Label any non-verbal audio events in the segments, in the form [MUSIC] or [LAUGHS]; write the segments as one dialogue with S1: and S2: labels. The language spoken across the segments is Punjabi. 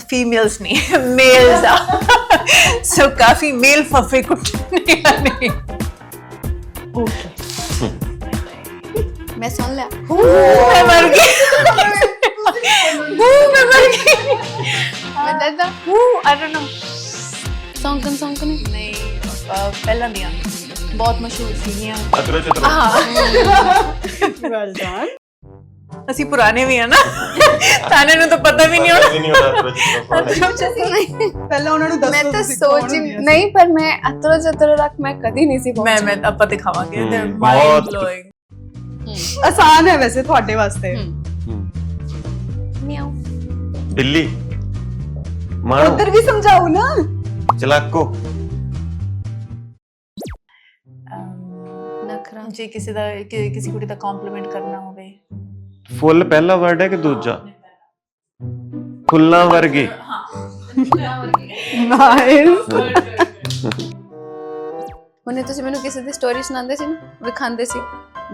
S1: ਫੀਮੇਲਸ ਨਹੀਂ ਮੇਲਸ ਆ ਸੋ ਕਾਫੀ ਮੇਲ ਫਫੇ ਕੁੱਟਨੇ ਨੇ
S2: ਮੈਂ ਸੁਣ ਲਿਆ
S1: ਮੈਂ ਮਰ ਗਈ ਉਹ ਮੈਂ ਮਰ ਗਈ
S2: ਮੈਂ ਦੱਸਦਾ
S1: ਉਹ ਆਈ ਡੋਨਟ ਨੋ
S2: ਸੌਂਕਨ ਸੌਂਕਨ
S1: ਨਹੀਂ ਅਹ, ਪਹਿਲਾਂ ਦੀਆਂ ਬਹੁਤ ਮਸ਼ਹੂਰ ਸੀਗੀਆਂ
S3: ਅਤਰੋ ਚਤਰੋ
S4: ਵੈਲ ਡਨ
S1: ਅਸੀਂ ਪੁਰਾਣੇ ਵੀ ਆ ਨਾ। ਤਾਨੇ ਨੂੰ ਤਾਂ ਪਤਾ ਵੀ ਨਹੀਂ ਹੋਣਾ।
S3: ਨਹੀਂ ਹੋਣਾ ਅਤਰੋ ਚਤਰੋ
S2: ਨਹੀਂ।
S4: ਪਹਿਲਾਂ ਉਹਨਾਂ ਨੂੰ ਦੱਸੋ
S2: ਮੈਂ ਤਾਂ ਸੋਚ ਹੀ। ਨਹੀਂ ਪਰ ਮੈਂ ਅਤਰੋ ਚਤਰੋ ਤੱਕ ਮੈਂ ਕਦੀ ਨਹੀਂ ਸੀ
S1: ਮੈਂ ਮੈਂ ਆਪਾਂ ਤੇ
S3: ਬਹੁਤ-
S1: ਬਲੋਇੰਗ
S4: ਆਸਾਨ ਹੈ ਵੈਸੇ ਤੁਹਾਡੇ ਵਾਸਤੇ।
S2: ਮਿਆਉ
S3: ਬਿੱਲੀ। ਮਾਣੋ
S4: ਉਧਰ ਵੀ ਸਮਝਾਓ ਨਾ।
S3: ਚਲਾਕੋ।
S2: ਨਖਰਾ।
S1: ਜੇ ਕਿਸੇ ਦਾ ਕਿਸੇ ਕੁੜੀ ਦਾ ਕੰਪਲੀਮੈਂਟ ਕਰਨਾ ਹੋਵੇ।
S3: ਫੁੱਲ ਪਹਿਲਾ ਵਰਡ ਹੈ ਕਿ ਦੂਜਾ? ਫੁੱਲਾਂ ਵਰਗੀ।
S4: ਨਾਈਸ
S2: ਉਹਨੇ ਤੁਸੀਂ ਮੈਨੂੰ ਕਿਸੇ ਦੀ ਸਟੋਰੀ ਸੁਣਾਉਂਦੇ ਸੀ ਨਾ ਵਿਖਾਉਂਦੇ ਸੀ।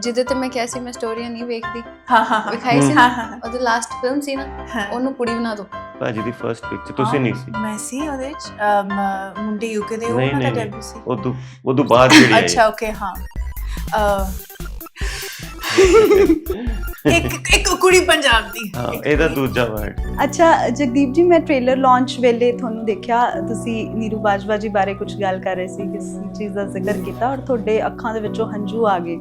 S2: ਜਿਹਦੇ ਤੇ ਮੈਂ ਕਿਹਾ ਸੀ ਮੈਂ ਸਟੋਰੀਆਂ ਨਹੀਂ ਵੇਖਦੀ।
S1: ਹਾਂ ਹਾਂ ਹਾਂ।
S2: ਵਿਖਾਈ ਸੀ
S1: ਹਾਂ
S2: ਨਾ ਉਹਦੀ ਲਾਸਟ ਫਿਲਮ ਸੀ ਨਾ ਉਹਨੂੰ ਕੁੜੀ ਬਣਾ ਦੋ।
S3: ਭਾਜੀ ਦੀ ਫਰਸਟ ਪਿਕਚਰ ਤੁਸੀਂ ਨਹੀਂ ਸੀ।
S1: ਮੈਂ ਸੀ ਉਹਦੇ ਵਿੱਚ ਮੁੰਡੇ ਯੂਕੇ ਦੇ ਉਹ
S3: ਨਹੀਂ
S1: ਨਾ
S3: ਨਹੀਂ
S1: ਡੈਬਿਊ ਸੀ।
S3: ਉਦੋਂ ਉਦੋਂ ਬਾਅਦ ਜਿਹੜੀ
S1: ਅੱਛਾ ਓਕੇ ਹਾਂ। ਇੱਕ ਇੱਕ ਕੁੜੀ ਪੰਜਾਬ ਦੀ।
S3: ਹਾਂ ਇਹਦਾ ਦੂਜਾ ਵਰਡ
S4: ਅੱਛਾ ਜਗਦੀਪ ਜੀ ਮੈਂ ਟ੍ਰੇਲਰ ਲਾਂਚ ਵੇਲੇ ਤੁਹਾਨੂੰ ਦੇਖਿਆ ਤੁਸੀਂ ਨੀਰੂ ਬਾਜਵਾ ਜੀ ਬਾਰੇ ਕੁਝ ਗੱਲ ਕਰ ਰਹੇ ਸੀ ਕਿਸ ਚੀਜ਼ ਦਾ ਜ਼ਿਕਰ ਕੀਤਾ ਔਰ ਤੁਹਾਡੇ ਅੱਖਾਂ ਦੇ ਵਿੱਚੋਂ ਹੰਝੂ ਆ ਗਏ?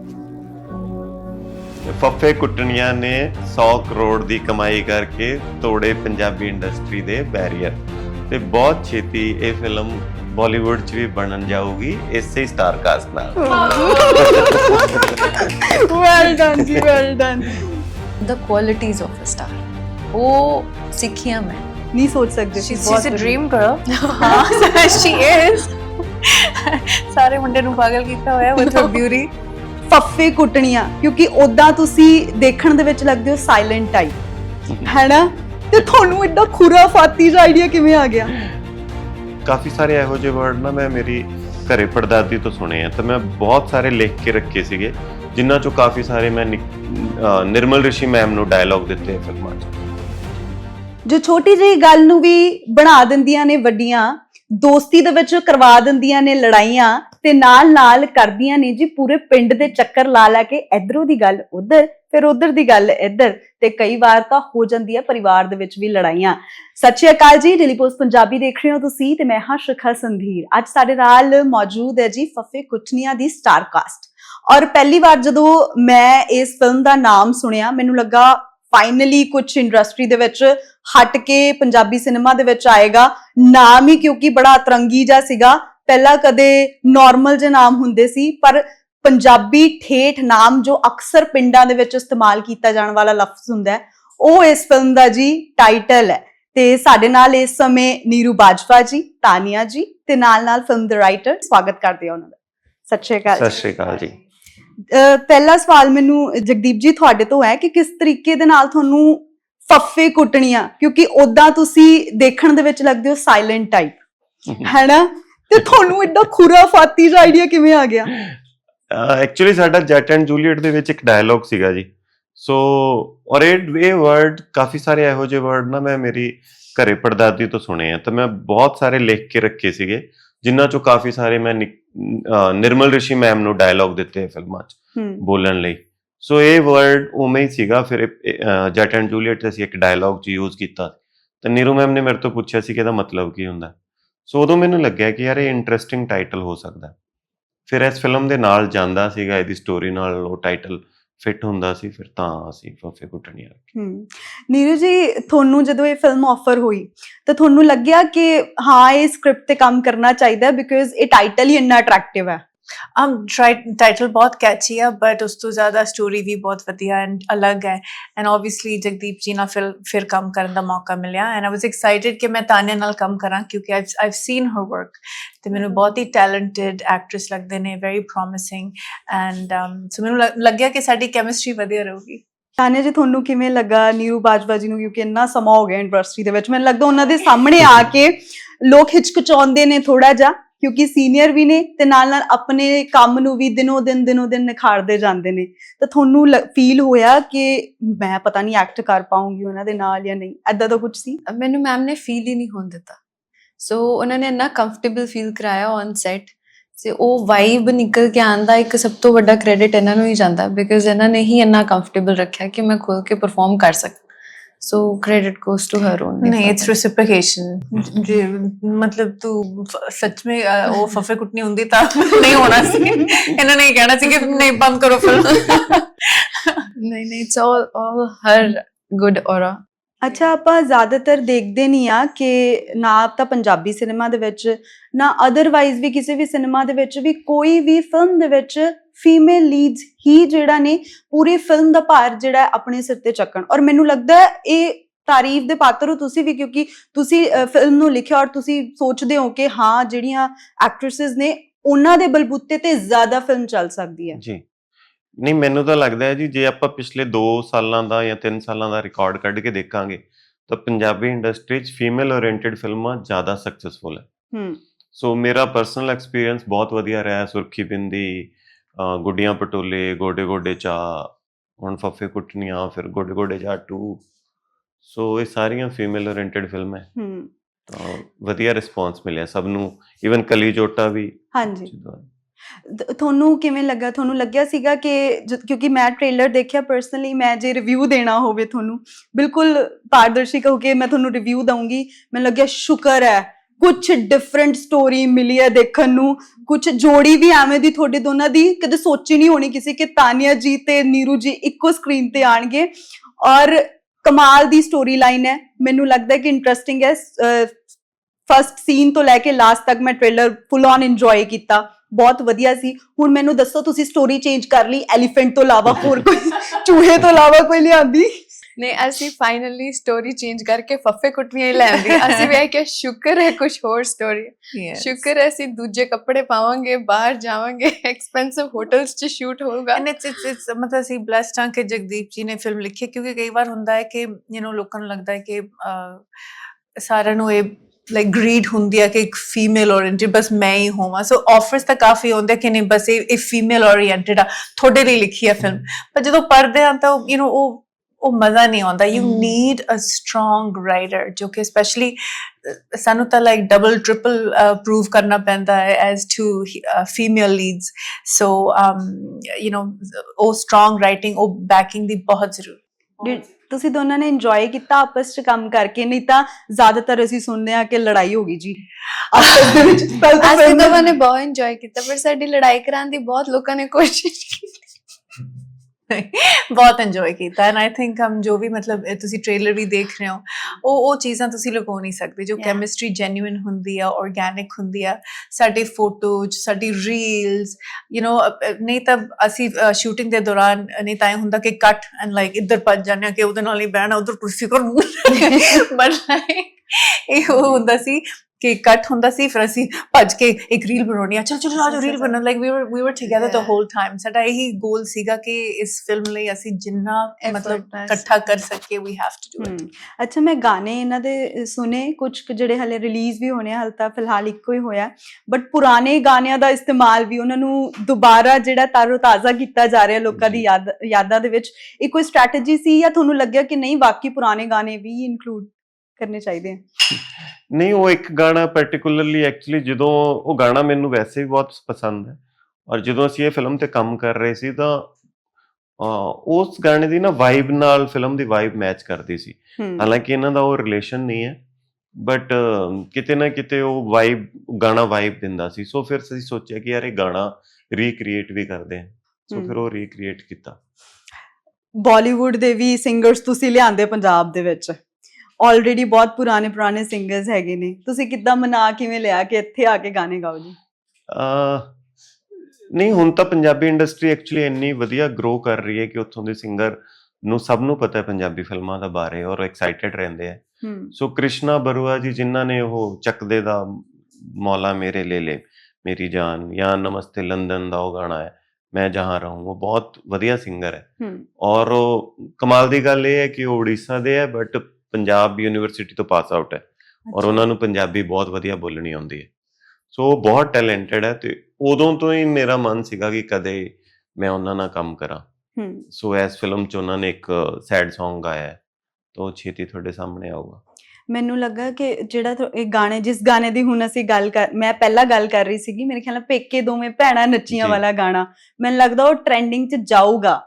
S3: ਫੱਫੇ ਕੁੱਟਣੀਆਂ ਨੇ 100 ਕਰੋੜ ਦੀ ਕਮਾਈ ਕਰਕੇ ਤੋੜੇ ਪੰਜਾਬੀ ਇੰਡਸਟਰੀ ਦੇ ਬੈਰੀਅਰ ਤੇ ਬਹੁਤ ਛੇਤੀ ਇਹ ਫਿਲਮ ਬਾਲੀਵੁੱਡ 'ਚ ਵੀ ਬਣਨ ਜਾਊਗੀ ਇਸੇ ਸਟਾਰ ਕਾਸਟ ਨਾਲ।
S4: ਵੈਲ ਡਨ ਜੀ well done
S2: the qualities of a star ਉਹ ਸਿੱਖਿਆ ਮੈਂ।
S4: ਨਹੀਂ ਸੋਚ ਸਕਦੇ ਸੀ
S1: a
S4: ਵਧੀਆ।
S1: dream girl ਹਾਂ [LAUGHS] she is ਸਾਰੇ ਮੁੰਡੇ ਨੂੰ ਪਾਗਲ ਕੀਤਾ ਹੋਇਆ her beauty
S4: ਫੱਫੇ ਕੁੱਟਣੀਆਂ ਕਿਉਂਕਿ ਉਦਾਂ ਤੁਸੀਂ ਦੇਖਣ ਦੇ ਵਿੱਚ ਲੱਗਦੇ ਹੋ ਸਾਇਲੈਂਟ ਟਾਈਪ ਹੈਨਾ? ਤੇ ਤੁਹਾਨੂੰ ਐਡਾ ਖੁਰਾਫਾਤੀ ਜਿਹਾ ਆਈਡੀਆ ਕਿਵੇਂ ਆ ਗਿਆ?
S3: ਕਾਫੀ ਸਾਰੇ ਇਹੋ ਜਿਹੇ ਵਰਡ ਨਾ ਮੈਂ ਮੇਰੀ ਘਰੇ ਪੜਦਾਦੀ ਤੋਂ ਸੁਣੇ ਆ ਤਾਂ ਮੈਂ ਬਹੁਤ ਸਾਰੇ ਲਿਖ ਕੇ ਰੱਖੇ ਸੀਗੇ ਜਿਨ੍ਹਾਂ ਚੋਂ ਕਾਫੀ ਸਾਰੇ ਮੈਂ ਨਿਕ- ਅਹ ਨਿਰਮਲ ਰਿਸ਼ੀ ਮੈਮ ਨੂੰ ਡਾਇਲੌਗ ਦਿੱਤੇ ਫਿਲਮਾਂ 'ਚ।
S4: ਜੋ ਛੋਟੀ ਜਿਹੀ ਗੱਲ ਨੂੰ ਵੀ ਬਣਾ ਦਿੰਦੀਆਂ ਨੇ ਵੱਡੀਆਂ ਦੋਸਤੀ ਦੇ ਵਿੱਚ ਕਰਵਾ ਦਿੰਦੀਆਂ ਨੇ ਲੜਾਈਆਂ ਤੇ ਨਾਲ-ਨਾਲ ਕਰਦੀਆਂ ਨੇ ਜੀ ਪੂਰੇ ਪਿੰਡ ਦੇ ਚੱਕਰ ਲਾ ਲਾ ਕੇ ਇਧਰੋਂ ਦੀ ਗੱਲ ਉਧਰ ਫਿਰ ਉਧਰ ਦੀ ਗੱਲ ਇੱਧਰ, ਤੇ ਕਈ ਵਾਰ ਤਾਂ ਹੋ ਜਾਂਦੀ ਹੈ ਪਰਿਵਾਰ ਦੇ ਵਿੱਚ ਵੀ ਲੜਾਈਆਂ। ਸਤਿ ਸ਼੍ਰੀ ਅਕਾਲ ਜੀ, ਡੇਲੀ ਪੋਸਟ ਪੰਜਾਬੀ ਦੇਖ ਰਹੇ ਹੋ ਤੁਸੀਂ ਤੇ ਮੈਂ ਹਾਂ ਸ਼ਿਖਾ ਸੰਧੀਰ। ਅੱਜ ਸਾਡੇ ਨਾਲ ਮੌਜੂਦ ਹੈ ਜੀ ਫੱਫੇ ਕੁੱਟਨੀਆਂ ਦੀ ਸਟਾਰ ਕਾਸਟ ਔਰ ਪਹਿਲੀ ਵਾਰ ਜਦੋਂ ਮੈਂ ਇਸ ਫਿਲਮ ਦਾ ਨਾਮ ਸੁਣਿਆ, ਮੈਨੂੰ ਲੱਗਾ ਫਾਈਨਲੀ ਕੁਝ ਇੰਡਸਟਰੀ ਦੇ ਵਿੱਚ ਹਟ ਕੇ ਪੰਜਾਬੀ ਸਿਨੇਮਾ ਦੇ ਵਿੱਚ ਆਏਗਾ। ਨਾਮ ਹੀ ਕਿਉਂਕਿ ਬੜਾ ਅਤਰੰਗੀ ਜਿਹਾ ਸੀਗਾ। ਪਹਿਲਾਂ ਕਦੇ ਨਾਰਮਲ ਜਿਹੇ ਨਾਮ ਹੁੰਦੇ ਸੀ, ਪਰ ਪੰਜਾਬੀ ਠੇਠ ਨਾਮ ਜੋ ਅਕਸਰ ਪਿੰਡਾਂ ਦੇ ਵਿੱਚ ਇਸਤੇਮਾਲ ਕੀਤਾ ਜਾਣ ਵਾਲਾ ਲਫ਼ਜ਼ ਹੁੰਦਾ ਹੈ ਉਹ ਇਸ ਫਿਲਮ ਦਾ ਜੀ ਟਾਈਟਲ ਹੈ। ਤੇ ਸਾਡੇ ਨਾਲ ਇਸ ਸਮੇਂ ਨੀਰੂ ਬਾਜਵਾ ਜੀ ਤਾਨੀਆ ਜੀ ਤੇ ਨਾਲ ਨਾਲ ਫਿਲਮ ਦੇ ਰਾਈਟਰ ਸਵਾਗਤ ਕਰਦੇ ਹਾਂ ਉਹਨਾਂ ਦਾ। ਸਤਿ ਸ਼੍ਰੀ ਅਕਾਲ
S3: ਸਤਿ। ਸ਼੍ਰੀ ਅਕਾਲ ਜੀ।
S4: ਪਹਿਲਾ ਸਵਾਲ ਮੈਨੂੰ ਜਗਦੀਪ ਜੀ ਤੁਹਾਡੇ ਤੋਂ ਹੈ ਕਿ ਕਿਸ ਤਰੀਕੇ ਦੇ ਨਾਲ ਤੁਹਾਨੂੰ ਫੱਫੇ ਕੁੱਟਣੀਆਂ ਕਿਉਂਕਿ ਉਦਾਂ ਤੁਸੀਂ ਦੇਖਣ ਦੇ ਵਿੱਚ ਲੱਗਦੇ ਹੋ ਸਾਇਲੈਂਟ ਟਾਈਪ ਹੈਨਾ? ਤੇ ਤੁਹਾਨੂੰ ਐਡਾ ਖੁਰਾਫਾਤੀ ਜਿਹਾ ਆਈਡੀਆ ਕਿਵੇਂ ਆ ਗਿਆ?
S3: ਐਕਚੁਅਲੀ ਸਾਡਾ ਜੱਟ ਐਂਡ ਜੂਲੀਅਟ ਦੇ ਵਿੱਚ ਇੱਕ ਡਾਇਲੌਗ ਸੀਗਾ ਜੀ। ਸੋ ਔਰ ਇਹ ਇਹ ਵਰਡ ਕਾਫੀ ਸਾਰੇ ਇਹੋ ਜਿਹੇ ਵਰਡ ਨਾ ਮੈਂ ਮੇਰੀ ਘਰੇ ਪੜਦਾਦੀ ਤੋਂ ਸੁਣੇ ਆ। ਤਾਂ ਮੈਂ ਬਹੁਤ ਸਾਰੇ ਲਿਖ ਕੇ ਰੱਖੇ ਸੀਗੇ ਜਿਨ੍ਹਾਂ ਚੋਂ ਕਾਫੀ ਸਾਰੇ ਮੈਂ ਨਿਰਮਲ ਰਿਸ਼ੀ ਮੈਮ ਨੂੰ ਡਾਇਲੌਗ ਦਿੱਤੇ ਫਿਲਮਾਂ 'ਚ ਬੋਲਣ ਲਈ। ਸੋ ਇਹ ਵਰਡ ਉਵੇਂ ਹੀ ਸੀਗਾ ਫਿਰ ਜੱਟ ਐਂਡ ਜੂਲੀਅਟ ਅਸੀਂ ਇੱਕ ਡਾਇਲੌਗ 'ਚ ਯੂਜ਼ ਕੀਤਾ। ਤਾਂ ਨੀਰੂ ਮੈਮ ਨੇ ਮੇਰੇ ਤੋਂ ਪੁੱਛਿਆ ਸੀ ਕਿ ਇਹਦਾ ਮਤਲਬ ਕੀ ਹੁੰਦਾ। ਸੋ ਉਦੋਂ ਮੈਨੂੰ ਲੱਗਿਆ ਕਿ ਯਾਰ ਇਹ ਇੰਟਰਸਟਿੰਗ ਟਾਈਟਲ ਹੋ ਸਕਦਾ। ਫਿਰ ਇਸ ਫਿਲਮ ਦੇ ਨਾਲ ਜਾਂਦਾ ਸੀਗਾ, ਇਹਦੀ ਸਟੋਰੀ ਨਾਲ ਉਹ ਟਾਈਟਲ ਫਿੱਟ ਹੁੰਦਾ ਸੀ, ਫਿਰ ਤਾਂ ਅਸੀਂ ਫੱਫੇ ਕੁੱਟਣੀ ਰੱਖੀ
S4: ਹੂੰ। ਨੀਰੂ ਜੀ, ਤੁਹਾਨੂੰ ਜਦੋਂ ਇਹ ਫਿਲਮ ਆਫਰ ਹੋਈ, ਤਾਂ ਤੁਹਾਨੂੰ ਲੱਗਿਆ ਕਿ ਹਾਂ, ਇਹ ਸਕ੍ਰਿਪਟ ਤੇ ਕੰਮ ਕਰਨਾ ਚਾਹੀਦਾ ਬਿਕੋਜ਼ ਇਹ ਟਾਈਟਲ ਹੀ ਇੰਨਾ ਅਟਰੈਕਟਿਵ ਹੈ।
S1: Um ਟਾਈਟਲ ਬਹੁਤ ਕੈਚੀ ਆ ਬਟ ਉਸ ਤੋਂ ਜ਼ਿਆਦਾ ਸਟੋਰੀ ਵੀ ਬਹੁਤ ਵਧੀਆ ਐਂਡ ਅਲੱਗ ਹੈ। ਐਂਡ ਆਬਵੀਅਸਲੀ ਜਗਦੀਪ ਜੀ ਨਾਲ ਫਿਰ ਫਿਰ ਕੰਮ ਕਰਨ ਦਾ ਮੌਕਾ ਮਿਲਿਆ। ਐਂਡ ਆਈ ਵਾਸ ਐਕਸਾਈਟਿਡ ਕਿ ਮੈਂ ਤਾਨਿਆ ਨਾਲ ਕੰਮ ਕਰਾਂ, ਕਿਉਂਕਿ I've I've seen her work ਤੇ ਮੈਨੂੰ ਬਹੁਤ ਹੀ ਟੈਲੈਂਟਡ ਐਕਟ੍ਰੈਸ ਲੱਗਦੇ ਨੇ ਵੈਰੀ ਪ੍ਰੋਮਿਸਿੰਗ ਐਂਡ ਸੋ ਮੈਨੂੰ ਲੱਗਿਆ ਕਿ ਸਾਡੀ ਕੈਮਿਸਟਰੀ ਵਧੀਆ ਰਹੂਗੀ।
S4: ਤਾਨਿਆ ਜੀ, ਤੁਹਾਨੂੰ ਕਿਵੇਂ ਲੱਗਾ ਨੀਰੂ ਬਾਜਵਾ ਜੀ ਨੂੰ? ਕਿਉਂਕਿ ਇੰਨਾ ਸਮਾਂ ਹੋ ਗਿਆ ਇੰਡਸਟਰੀ ਦੇ ਵਿੱਚ, ਮੈਨੂੰ ਲੱਗਦਾ ਉਹਨਾਂ ਦੇ ਸਾਹਮਣੇ ਆ ਕੇ ਲੋਕ ਹਿਚਕਚਾਉਂਦੇ ਨੇ ਥੋੜਾ ਜਿਹਾ। ਕਿਉਂਕਿ ਸੀਨੀਅਰ ਵੀ ਨੇ ਤੇ ਨਾਲ ਨਾਲ ਆਪਣੇ ਕੰਮ ਨੂੰ ਵੀ ਦਿਨੋ ਦਿਨ ਦਿਨੋ ਦਿਨ ਨਿਖਾਰਦੇ ਜਾਂਦੇ ਨੇ। ਤਾਂ ਤੁਹਾਨੂੰ ਫੀਲ ਹੋਇਆ ਕਿ ਮੈਂ ਪਤਾ ਨਹੀਂ ਐਕਟ ਕਰ ਪਾਉਂਗੀ ਉਹਨਾਂ ਦੇ ਨਾਲ ਜਾਂ ਨਹੀਂ? ਐਦਾਂ ਦਾ ਕੁਝ ਸੀ?
S2: ਮੈਨੂੰ ਮੈਮ ਨੇ ਫੀਲ ਹੀ ਨਹੀਂ ਹੋਣ ਦਿੱਤਾ। ਸੋ ਉਹਨਾਂ ਨੇ ਇੰਨਾ ਕੰਫਰਟੇਬਲ ਫੀਲ ਕਰਾਇਆ ਔਨ ਸੈਟ ਤੇ ਉਹ ਵਾਈਬ ਨਿਕਲ ਕੇ ਆਂਦਾ ਇੱਕ ਸਭ ਤੋਂ ਵੱਡਾ ਕ੍ਰੈਡਿਟ ਇਹਨਾਂ ਨੂੰ ਹੀ ਜਾਂਦਾ ਬਿਕਾਜ਼ ਇਹਨਾਂ ਨੇ ਹੀ ਇੰਨਾ ਕੰਫਰਟੇਬਲ ਰੱਖਿਆ ਕਿ ਮੈਂ ਖੁੱਲ ਕੇ ਪਰਫਾਰਮ ਕਰ ਸਕਾਂ so credit goes to her only
S1: नहीं इट्स रेसिप्रोकेशन जे मतलब तू फ- सच में अ, वो फफे कुटनी ਹੁੰਦੀ ਤਾਂ ਨਹੀਂ ਹੋਣਾ ਸੀ ਇਹਨਾਂ ਨੇ ਇਹ ਕਹਿਣਾ ਸੀ ਕਿ ਨਹੀਂ ਬੰਦ ਕਰੋ ਫਿਲਮ
S2: ਨਹੀਂ ਨਹੀਂ it's all all Har good ਔਰਾ
S4: ਅੱਛਾ, ਆਪਾਂ ਜ਼ਿਆਦਾਤਰ ਦੇਖਦੇ ਨਹੀਂ ਆ ਕਿ ਨਾ ਤਾਂ ਪੰਜਾਬੀ ਸਿਨੇਮਾ ਦੇ ਵਿੱਚ, ਨਾ ਅਦਰਵਾਈਜ਼ ਵੀ ਕਿਸੇ ਵੀ ਸਿਨੇਮਾ ਦੇ ਵਿੱਚ ਵੀ ਕੋਈ ਵੀ ਫਿਲਮ ਦੇ ਵਿੱਚ ਫੀਮੇਲ ਲੀਡਸ ਹੀ ਜਿਹੜਾ ਨੇ ਪੂਰੀ ਫਿਲਮ ਦਾ ਭਾਰ ਜਿਹੜਾ ਆਪਣੇ ਸਿਰ ਤੇ ਚੱਕਣ। ਔਰ ਮੈਨੂੰ ਲੱਗਦਾ ਹੈ ਇਹ ਤਾਰੀਫ ਦੇ ਪਾਤਰ ਹੋ ਤੁਸੀਂ ਵੀ, ਕਿਉਂਕਿ ਤੁਸੀਂ ਫਿਲਮ ਨੂੰ ਲਿਖਿਆ ਔਰ ਤੁਸੀਂ ਸੋਚਦੇ ਹੋ ਕਿ ਹਾਂ, ਜਿਹੜੀਆਂ ਐਕਟ੍ਰੈਸਸ ਨੇ, ਉਹਨਾਂ ਦੇ ਬਲਬੂਤੇ ਤੇ ਜ਼ਿਆਦਾ ਫਿਲਮ ਚੱਲ ਸਕਦੀ ਹੈ।
S3: ਜੀ। ਨਹੀਂ ਮੈਨੂੰ ਤਾਂ ਲੱਗਦਾ ਹੈ ਜੀ ਜੇ ਆਪਾਂ ਪਿਛਲੇ 2 ਸਾਲਾਂ ਦਾ ਜਾਂ 3 ਸਾਲਾਂ ਦਾ ਰਿਕਾਰਡ ਕੱਢ ਕੇ ਦੇਖਾਂਗੇ ਤਾਂ ਪੰਜਾਬੀ ਇੰਡਸਟਰੀ 'ਚ ਫੀਮੇਲ ਓਰੀਐਂਟਡ ਫਿਲਮਾਂ ਜ਼ਿਆਦਾ ਸਕਸੈਸਫੁਲ ਹੈ।
S4: ਹੂੰ।
S3: ਸੋ ਮੇਰਾ ਪਰਸਨਲ ਐਕਸਪੀਰੀਅੰਸ ਬਹੁਤ ਵਧੀਆ ਰਿਹਾ ਸੁਰਖੀ ਬਿੰਦੀ ਗੁੱਡੀਆਂ ਪਟੋਲੇ ਗੋਡੇ ਗੋਡੇ ਚਾ ਹੁਣ ਫੱਫੇ ਕੁੱਟਣੀਆਂ ਫਿਰ ਗੋਡੇ ਗੋਡੇ ਚਾ 2 ਸੋ ਇਹ ਸਾਰੀਆਂ ਫੀਮੇਲ ਓਰੀਐਂਟਡ ਫਿਲਮਾਂ ਹੈ।
S4: ਹੂੰ।
S3: ਤਾਂ ਵਧੀਆ ਰਿਸਪੌਂਸ ਮਿਲਿਆ ਸਭ ਨੂੰ ਇਵਨ ਕਲੀ ਜੋਟਾ ਵੀ।
S4: ਹਾਂਜੀ। ਤ- ਤੁਹਾਨੂੰ ਕਿਵੇਂ ਲੱਗਾ? ਤੁਹਾਨੂੰ ਲੱਗਿਆ ਸੀਗਾ ਕਿ ਜਦ- ਕਿਉਂਕਿ ਮੈਂ ਟ੍ਰੇਲਰ ਦੇਖਿਆ ਪਰਸਨਲੀ ਮੈਂ ਜੇ ਰਿਵਿਊ ਦੇਣਾ ਹੋਵੇ ਤੁਹਾਨੂੰ, ਬਿਲਕੁਲ ਪਾਰਦਰਸ਼ੀ ਹੋ ਕੇ ਮੈਂ ਤੁਹਾਨੂੰ ਰਿਵਿਊ ਦਊਂਗੀ। ਮੈਨੂੰ ਲੱਗਿਆ ਸ਼ੁਕਰ ਹੈ ਕੁਝ ਡਿਫਰੈਂਟ ਸਟੋਰੀ ਮਿਲੀ ਹੈ ਦੇਖਣ ਨੂੰ। ਕੁਝ ਜੋੜੀ ਵੀ ਐਵੇਂ ਦੀ ਤੁਹਾਡੇ ਦੋਨਾਂ ਦੀ, ਕਦੇ ਸੋਚੀ ਨਹੀਂ ਹੋਣੀ ਕਿਸੇ ਕਿ ਤਾਨੀਆ ਜੀ ਤੇ ਨੀਰੂ ਜੀ ਇੱਕੋ ਸਕਰੀਨ ਤੇ ਆਣਗੇ। ਔਰ ਕਮਾਲ ਦੀ ਸਟੋਰੀ ਲਾਈਨ ਹੈ। ਮੈਨੂੰ ਲੱਗਦਾ ਹੈ ਕਿ ਇੰਟਰਸਟਿੰਗ ਹੈ। ਫਸਟ ਸੀਨ ਤੋਂ ਲੈ ਕੇ ਲਾਸਟ ਤੱਕ ਮੈਂ ਟ੍ਰੇਲਰ ਫੁੱਲ ਔਨ ਇੰਜੋਏ ਕੀਤਾ। ਬਹੁਤ ਵਧੀਆ ਸੀ। ਹੁਣ ਮੈਨੂੰ ਦੱਸੋ ਤੁਸੀਂ ਸਟੋਰੀ ਚੇਂਜ ਕਰ ਲਈ ਐਲੀਫੈਂਟ ਤੋਂ ਇਲਾਵਾ ਹੋਰ ਕੋਈ? ਚੂਹੇ ਤੋਂ ਇਲਾਵਾ ਕੋਈ ਲਿਆਂਦੀ?
S2: ਨਹੀਂ ਅਸੀਂ ਫਾਈਨਲੀ ਸਟੋਰੀ ਚੇਂਜ ਕਰਕੇ ਫੱਫੇ ਕੁੱਟਣੀਆਂ ਹੀ ਲੈਂਦੀ ਅਸੀਂ ਵੀ ਕਿ ਸ਼ੁਕਰ ਹੈ ਕੁਝ ਹੋਰ ਸਟੋਰੀ ਸ਼ੁਕਰ ਹੈ ਅਸੀਂ ਦੂਜੇ ਕੱਪੜੇ ਪਾਵਾਂਗੇ ਬਾਹਰ ਜਾਵਾਂਗੇ ਐਕਸਪੈਂਸਿਵ ਹੋਟਲਸ 'ਚ ਸ਼ੂਟ ਹੋਊਗਾ।
S1: ਐਂਡ ਇਟਸ ਇਟਸ ਇਟਸ ਮਤਲਬ ਅਸੀਂ ਬlesed ਹਾਂ ਕਿ ਜਗਦੀਪ ਜੀ ਨੇ ਫਿਲਮ ਲਿਖੀ ਕਿਉਂਕਿ ਕਈ ਵਾਰ ਹੁੰਦਾ ਹੈ ਕਿ ਯੂ نو ਲੋਕਾਂ ਨੂੰ ਲੱਗਦਾ ਹੈ ਕਿ ਸਾਰਿਆਂ ਨੂੰ ਇਹ ਲਾਈਕ ਗਰੀਡ ਹੁੰਦੀ ਹੈ ਕਿ ਇੱਕ ਫੀਮੇਲ ਓਰੀਐਂਟਡ ਬਸ ਮੈਂ ਹੀ ਹੋਵਾਂ ਸੋ ਆਫਰਸ ਤਾਂ ਕਾਫੀ ਹੁੰਦੇ ਕਿ ਨਹੀਂ ਬਸ ਇਹ ਫੀਮੇਲ ਓਰੀਐਂਟਡ ਆ ਤੁਹਾਡੇ ਲਈ ਲਿਖੀ ਹੈ ਫਿਲਮ ਪਰ ਜਦੋਂ ਪੜ੍ਹਦੇ ਹਾਂ ਤਾਂ ਯੂ نو ਉਹ ਉਹ ਮਜ਼ਾ ਨਹੀਂ ਆਉਂਦਾ you
S2: Hmm.
S1: Need a strong writer ਜੋ ਕਿ ਸਪੈਸ਼ਲੀ ਸਾਨੂੰ ਤਾਂ ਲਾਈਕ ਡਬਲ ਟ੍ਰਿਪਲ ਪ੍ਰੂਵ ਕਰਨਾ ਪੈਂਦਾ ਹੈ as to female leads so you know ਉਹ ਸਟਰੋਂਗ ਰਾਈਟਿੰਗ ਉਹ ਬੈਕਿੰਗ ਦੀ ਬਹੁਤ ਜ਼ਰੂਰੀ
S4: ਡਿਡ- ਤੁਸੀਂ ਦੋਨਾਂ ਨੇ ਇੰਜੋਏ ਕੀਤਾ ਆਪਸ 'ਚ ਕੰਮ ਕਰਕੇ ਨਹੀਂ ਤਾਂ ਜ਼ਿਆਦਾਤਰ ਅਸੀਂ ਸੁਣਦੇ ਆ ਕਿ ਲੜਾਈ ਹੋ ਗਈ ਜੀ। ਆਪਸ ਦੇ ਵਿੱਚ
S2: ਅਸੀਂ ਦੋਵਾਂ ਨੇ ਬਹੁਤ ਇੰਜੋਏ ਕੀਤਾ ਪਰ ਸਾਡੀ ਲੜਾਈ ਕਰਾਉਣ ਦੀ ਬਹੁਤ ਲੋਕਾਂ ਨੇ ਕੋਸ਼ਿਸ਼ ਕੀਤੀ।
S1: ਬਹੁਤ ਇੰਜੋਏ ਕੀਤਾ। ਐਂਡ ਆਈ ਥਿੰਕ ਹਮ ਜੋ ਵੀ ਮਤਲਬ ਤੁਸੀਂ ਟ੍ਰੇਲਰ ਵੀ ਦੇਖ ਰਹੇ ਹੋ ਉਹ ਉਹ ਚੀਜ਼ਾਂ ਤੁਸੀਂ ਲੁਕੋ ਨਹੀਂ ਸਕਦੇ। ਜੋ. ਕੈਮਿਸਟਰੀ ਜੈਨੂਇਨ ਹੁੰਦੀ ਆ ਆਰਗੈਨਿਕ ਹੁੰਦੀ ਆ ਸਾਡੀ ਫੋਟੋਜ਼ ਸਾਡੀ ਰੀਲਸ ਯੂ نو ਨਹੀਂ ਤਾਂ ਅਸੀਂ ਸ਼ੂਟਿੰਗ ਦੇ ਦੌਰਾਨ ਨਹੀਂ ਤਾਂ ਹੁੰਦਾ ਕਿ ਕੱਟ ਐਂਡ ਲਾਈਕ ਇੱਧਰ ਭੱਜ ਜਾਂਦੇ ਆ ਕਿ ਉਹਦੇ ਨਾਲ ਹੀ ਬਹਿਣਾ ਉਧਰ ਕੁਰਸੀ ਕਰ ਬਟ ਲਾਈਕ ਇਹ ਉਹ ਹੁੰਦਾ ਸੀ। ਕਿ ਕੱਟ ਹੁੰਦਾ ਸੀ ਫਿਰ ਅਸੀਂ ਭੱਜ ਕੇ ਇੱਕ ਰੀਲ ਬਣਾਉਣੀ ਆ ਚਲ ਚਲ ਆਜੋ ਰੀਲ ਬਣਾ ਲਾਈਕ ਵੀ ਵਰ ਵੀ ਵਰ ਟੁਗੇਦਰ ਦ. ਹੋਲ ਟਾਈਮ ਸਾਡਾ ਇਹੀ ਗੋਲ ਸੀਗਾ ਕਿ ਇਸ ਫਿਲਮ ਲਈ ਅਸੀਂ ਜਿੰਨਾ ਮਤਲਬ. ਇਕੱਠਾ ਕਰ ਸਕੀਏ we have to do
S4: it ਅੱਛਾ ਮੈਂ ਗਾਣੇ ਇਹਨਾਂ ਦੇ ਸੁਨੇ ਕੁਝ ਜਿਹੜੇ ਹਲੇ ਰਿਲੀਜ਼ ਵੀ ਹੋਣੇ ਹਾਲੇ ਤਾਂ ਫਿਲਹਾਲ ਇੱਕੋ ਹੀ ਹੋਇਆ। ਬਟ ਪੁਰਾਣੇ ਗਾਣਿਆਂ ਦਾ ਇਸਤੇਮਾਲ ਵੀ ਉਹਨਾਂ ਨੂੰ ਦੁਬਾਰਾ ਜਿਹੜਾ ਤਾਰੋ ਤਾਜ਼ਾ ਕੀਤਾ ਜਾ ਰਿਹਾ ਲੋਕਾਂ ਦੀ ਯਾਦਾਂ ਦੇ ਵਿੱਚ ਇਹ ਕੋਈ ਸਟ੍ਰੈਟਜੀ ਸੀ ਜਾਂ ਤੁਹਾਨੂੰ ਲੱਗਿਆ ਕਿ ਨਹੀਂ ਬਾਕੀ ਪੁਰਾਣੇ ਗਾਣੇ ਵੀ ਇਨਕਲੂਡ ਕਰਨੇ ਚਾਹੀਦੇ ਆ।
S3: ਨਹੀਂ ਉਹ ਇੱਕ ਗਾਣਾ ਪਾਰਟਿਕੂਲਰਲੀ ਐਕਚੁਅਲੀ ਜਦੋਂ ਉਹ ਗਾਣਾ ਮੈਨੂੰ ਵੈਸੇ ਵੀ ਬਹੁਤ ਪਸੰਦ ਹੈ ਔਰ ਜਦੋਂ ਅਸੀਂ ਇਹ ਫਿਲਮ ਤੇ ਕੰਮ ਕਰ ਰਹੇ ਸੀ ਤਾਂ ਉਸ ਗਾਣੇ ਦੀ ਨਾ ਵਾਈਬ ਨਾਲ ਫਿਲਮ ਦੀ ਵਾਈਬ ਮੈਚ ਕਰਦੀ ਸੀ। ਹਾਲਾਂਕਿ ਇਹਨਾਂ ਦਾ ਉਹ ਰਿਲੇਸ਼ਨ ਨਹੀਂ ਹੈ ਬਟ ਕਿਤੇ ਨਾ ਕਿਤੇ ਉਹ ਵਾਈਬ ਗਾਣਾ ਵਾਈਬ ਦਿੰਦਾ ਸੀ। ਸੋ ਫਿਰ ਅਸੀਂ ਸੋਚਿਆ ਕਿ ਯਾਰ ਇਹ ਗਾਣਾ ਰੀਕ੍ਰੀਏਟ ਵੀ ਕਰਦੇ ਹਾਂ। ਸੋ। ਫਿਰ ਉਹ ਰੀਕ੍ਰੀਏਟ ਕੀਤਾ।
S4: ਬਾਲੀਵੁੱਡ ਦੇ ਵੀ ਸਿੰਗਰਸ ਤੁਸੀਂ ਲਿਆਂਦੇ ਪੰਜਾਬ ਦੇ ਵਿੱਚ। ਆਲਰੇਡੀ ਬਹੁਤ ਪੁਰਾਣੇ ਪੁਰਾਣੇ ਸਿੰਗਰਸ ਹੈਗੇ ਨੇ। ਤੁਸੀਂ ਕਿੱਦਾਂ ਮਨਾ ਕਿਵੇਂ ਲਿਆ ਕਿ ਇੱਥੇ ਆ ਕੇ ਗਾਣੇ ਗਾਓ ਜੀ?
S3: ਅਹ ਨਹੀਂ ਹੁਣ ਤਾਂ ਪੰਜਾਬੀ ਇੰਡਸਟਰੀ ਐਕਚੁਅਲੀ ਇੰਨੀ ਵਧੀਆ ਗਰੋ ਕਰ ਰਹੀ ਹੈ ਕਿ ਉੱਥੋਂ ਦੇ ਸਿੰਗਰ ਨੂੰ ਸਭ ਨੂੰ ਪਤਾ ਹੈ ਪੰਜਾਬੀ ਫਿਲਮਾਂ ਦਾ ਬਾਰੇ ਔਰ ਐਕਸਾਈਟਿਡ ਰਹਿੰਦੇ ਆ। ਸੋ ਕ੍ਰਿਸ਼ਨਾ ਬਰੂਆ ਜੀ ਜਿਨ੍ਹਾਂ ਨੇ ਉਹ ਚੱਕਦੇ ਦਾ ਮੌਲਾ ਮੇਰੇ ਲੈ ਲੈ ਮੇਰੀ ਜਾਨ ਜਾਂ ਨਮਸਤੇ ਲੰਦਨ ਦਾ ਉਹ ਗਾਣਾ ਹੈ ਮੈਂ ਜਹਾਂ ਰਹੂੰ ਉਹ ਬਹੁਤ ਵਧੀਆ ਸਿੰਗਰ ਹੈ। ਔਰ ਉਹ ਕਮਾਲ ਦੀ ਗੱਲ ਇਹ ਹੈ ਕਿ ਉਹ ਉੜੀਸਾ ਦੇ ਹੈ ਬਟ ਪੰਜਾਬ ਯੂਨੀਵਰਸਿਟੀ ਤੋਂ ਪਾਸ ਆਊਟ ਹੈ ਔਰ ਉਹਨਾਂ ਨੂੰ ਪੰਜਾਬੀ ਬਹੁਤ ਵਧੀਆ ਬੋਲਣੀ ਆਉਂਦੀ ਹੈ। ਸੋ ਬਹੁਤ ਟੈਲੈਂਟਡ ਹੈ ਤੇ ਉਦੋਂ ਤੋਂ ਹੀ ਮੇਰਾ ਮਨ ਸੀਗਾ ਕਿ ਕਦੇ ਮੈਂ ਉਹਨਾਂ ਨਾਲ ਕੰਮ ਕਰਾਂ।
S4: ਹੂੰ।
S3: ਸੋ ਇਸ ਫਿਲਮ 'ਚ ਉਹਨਾਂ ਨੇ ਇੱਕ ਸੈਡ Song ਗਾਇਆ ਹੈ ਤਾਂ ਛੇਤੀ ਤੁਹਾਡੇ ਸਾਹਮਣੇ ਆਊਗਾ।
S4: ਮੈਨੂੰ ਲੱਗਾ ਕਿ ਜਿਹੜਾ ਇਹ ਗਾਣੇ ਜਿਸ ਗਾਣੇ ਦੀ ਹੁਣ ਅਸੀਂ ਗੱਲ ਕਰ ਮੈਂ ਪਹਿਲਾਂ ਗੱਲ ਕਰ ਰਹੀ ਸੀਗੀ ਮੇਰੇ ਖਿਆਲ ਨਾਲ ਪੇਕੇ ਦੋਵੇਂ ਭੈਣਾਂ ਨੱਚੀਆਂ। ਵਾਲਾ ਗਾਣਾ। ਮੈਨੂੰ ਲੱਗਦਾ ਉਹ ਟ੍ਰੈਂਡਿੰਗ 'ਚ ਜਾਊਗਾ।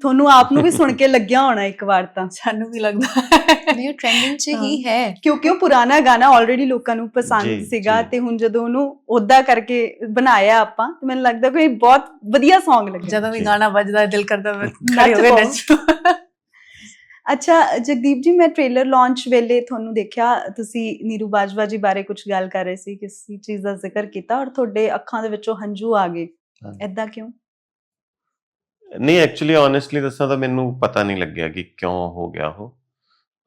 S4: ਤੁਹਾਨੂੰ ਆਪ ਨੂੰ ਵੀ ਸੁਣ ਕੇ [LAUGHS] ਲੱਗਿਆ ਹੋਣਾ ਇੱਕ ਵਾਰ ਤਾਂ
S1: ਸਾਨੂੰ ਵੀ ਲੱਗਦਾ।
S2: ਨਹੀਂ ਉਹ ਟ੍ਰੈਂਡਿੰਗ 'ਚ ਹੀ ਹੈ
S4: ਕਿਉਂਕਿ ਉਹ ਪੁਰਾਣਾ ਗਾਣਾ ਆਲਰੇਡੀ ਲੋਕਾਂ ਨੂੰ
S3: ਜੀ,
S4: ਪਸੰਦ ਸੀਗਾ। ਤੇ ਹੁਣ ਜਦੋਂ ਉਹਨੂੰ ਉਦਾਂ ਕਰਕੇ ਬਣਾਇਆ ਆਪਾਂ ਤੇ ਮੈਨੂੰ ਲੱਗਦਾ ਕੋਈ ਬਹੁਤ ਵਧੀਆ Song ਲੱਗਿਆ
S1: ਜਦੋਂ ਵੀ। ਗਾਣਾ ਵੱਜਦਾ ਦਿਲ ਕਰਦਾ
S4: ਨੱਚ
S1: ਖੜੇ ਹੋ ਕੇ। ਨੱਚੋ
S4: ਅੱਛਾ ਜਗਦੀਪ ਜੀ ਮੈਂ ਟ੍ਰੇਲਰ ਲਾਂਚ ਵੇਲੇ ਤੁਹਾਨੂੰ ਦੇਖਿਆ ਤੁਸੀਂ ਨੀਰੂ ਬਾਜਵਾ ਜੀ ਬਾਰੇ ਕੁਝ ਗੱਲ ਕਰ ਰਹੇ ਸੀ ਕਿਸੇ ਚੀਜ਼ ਦਾ ਜ਼ਿਕਰ ਕੀਤਾ ਔਰ ਤੁਹਾਡੇ ਅੱਖਾਂ ਦੇ ਵਿੱਚੋਂ ਹੰਝੂ ਆ ਗਏ। ਐਦਾਂ ਕਿਉਂ
S3: ਨਹੀਂ ਐਕਚੁਅਲੀ ਓਨੈਸਟਲੀ ਦੱਸਾਂ ਤਾਂ ਮੈਨੂੰ ਪਤਾ ਨਹੀਂ ਲੱਗਿਆ ਕਿ ਕਿਉਂ ਹੋ ਗਿਆ ਉਹ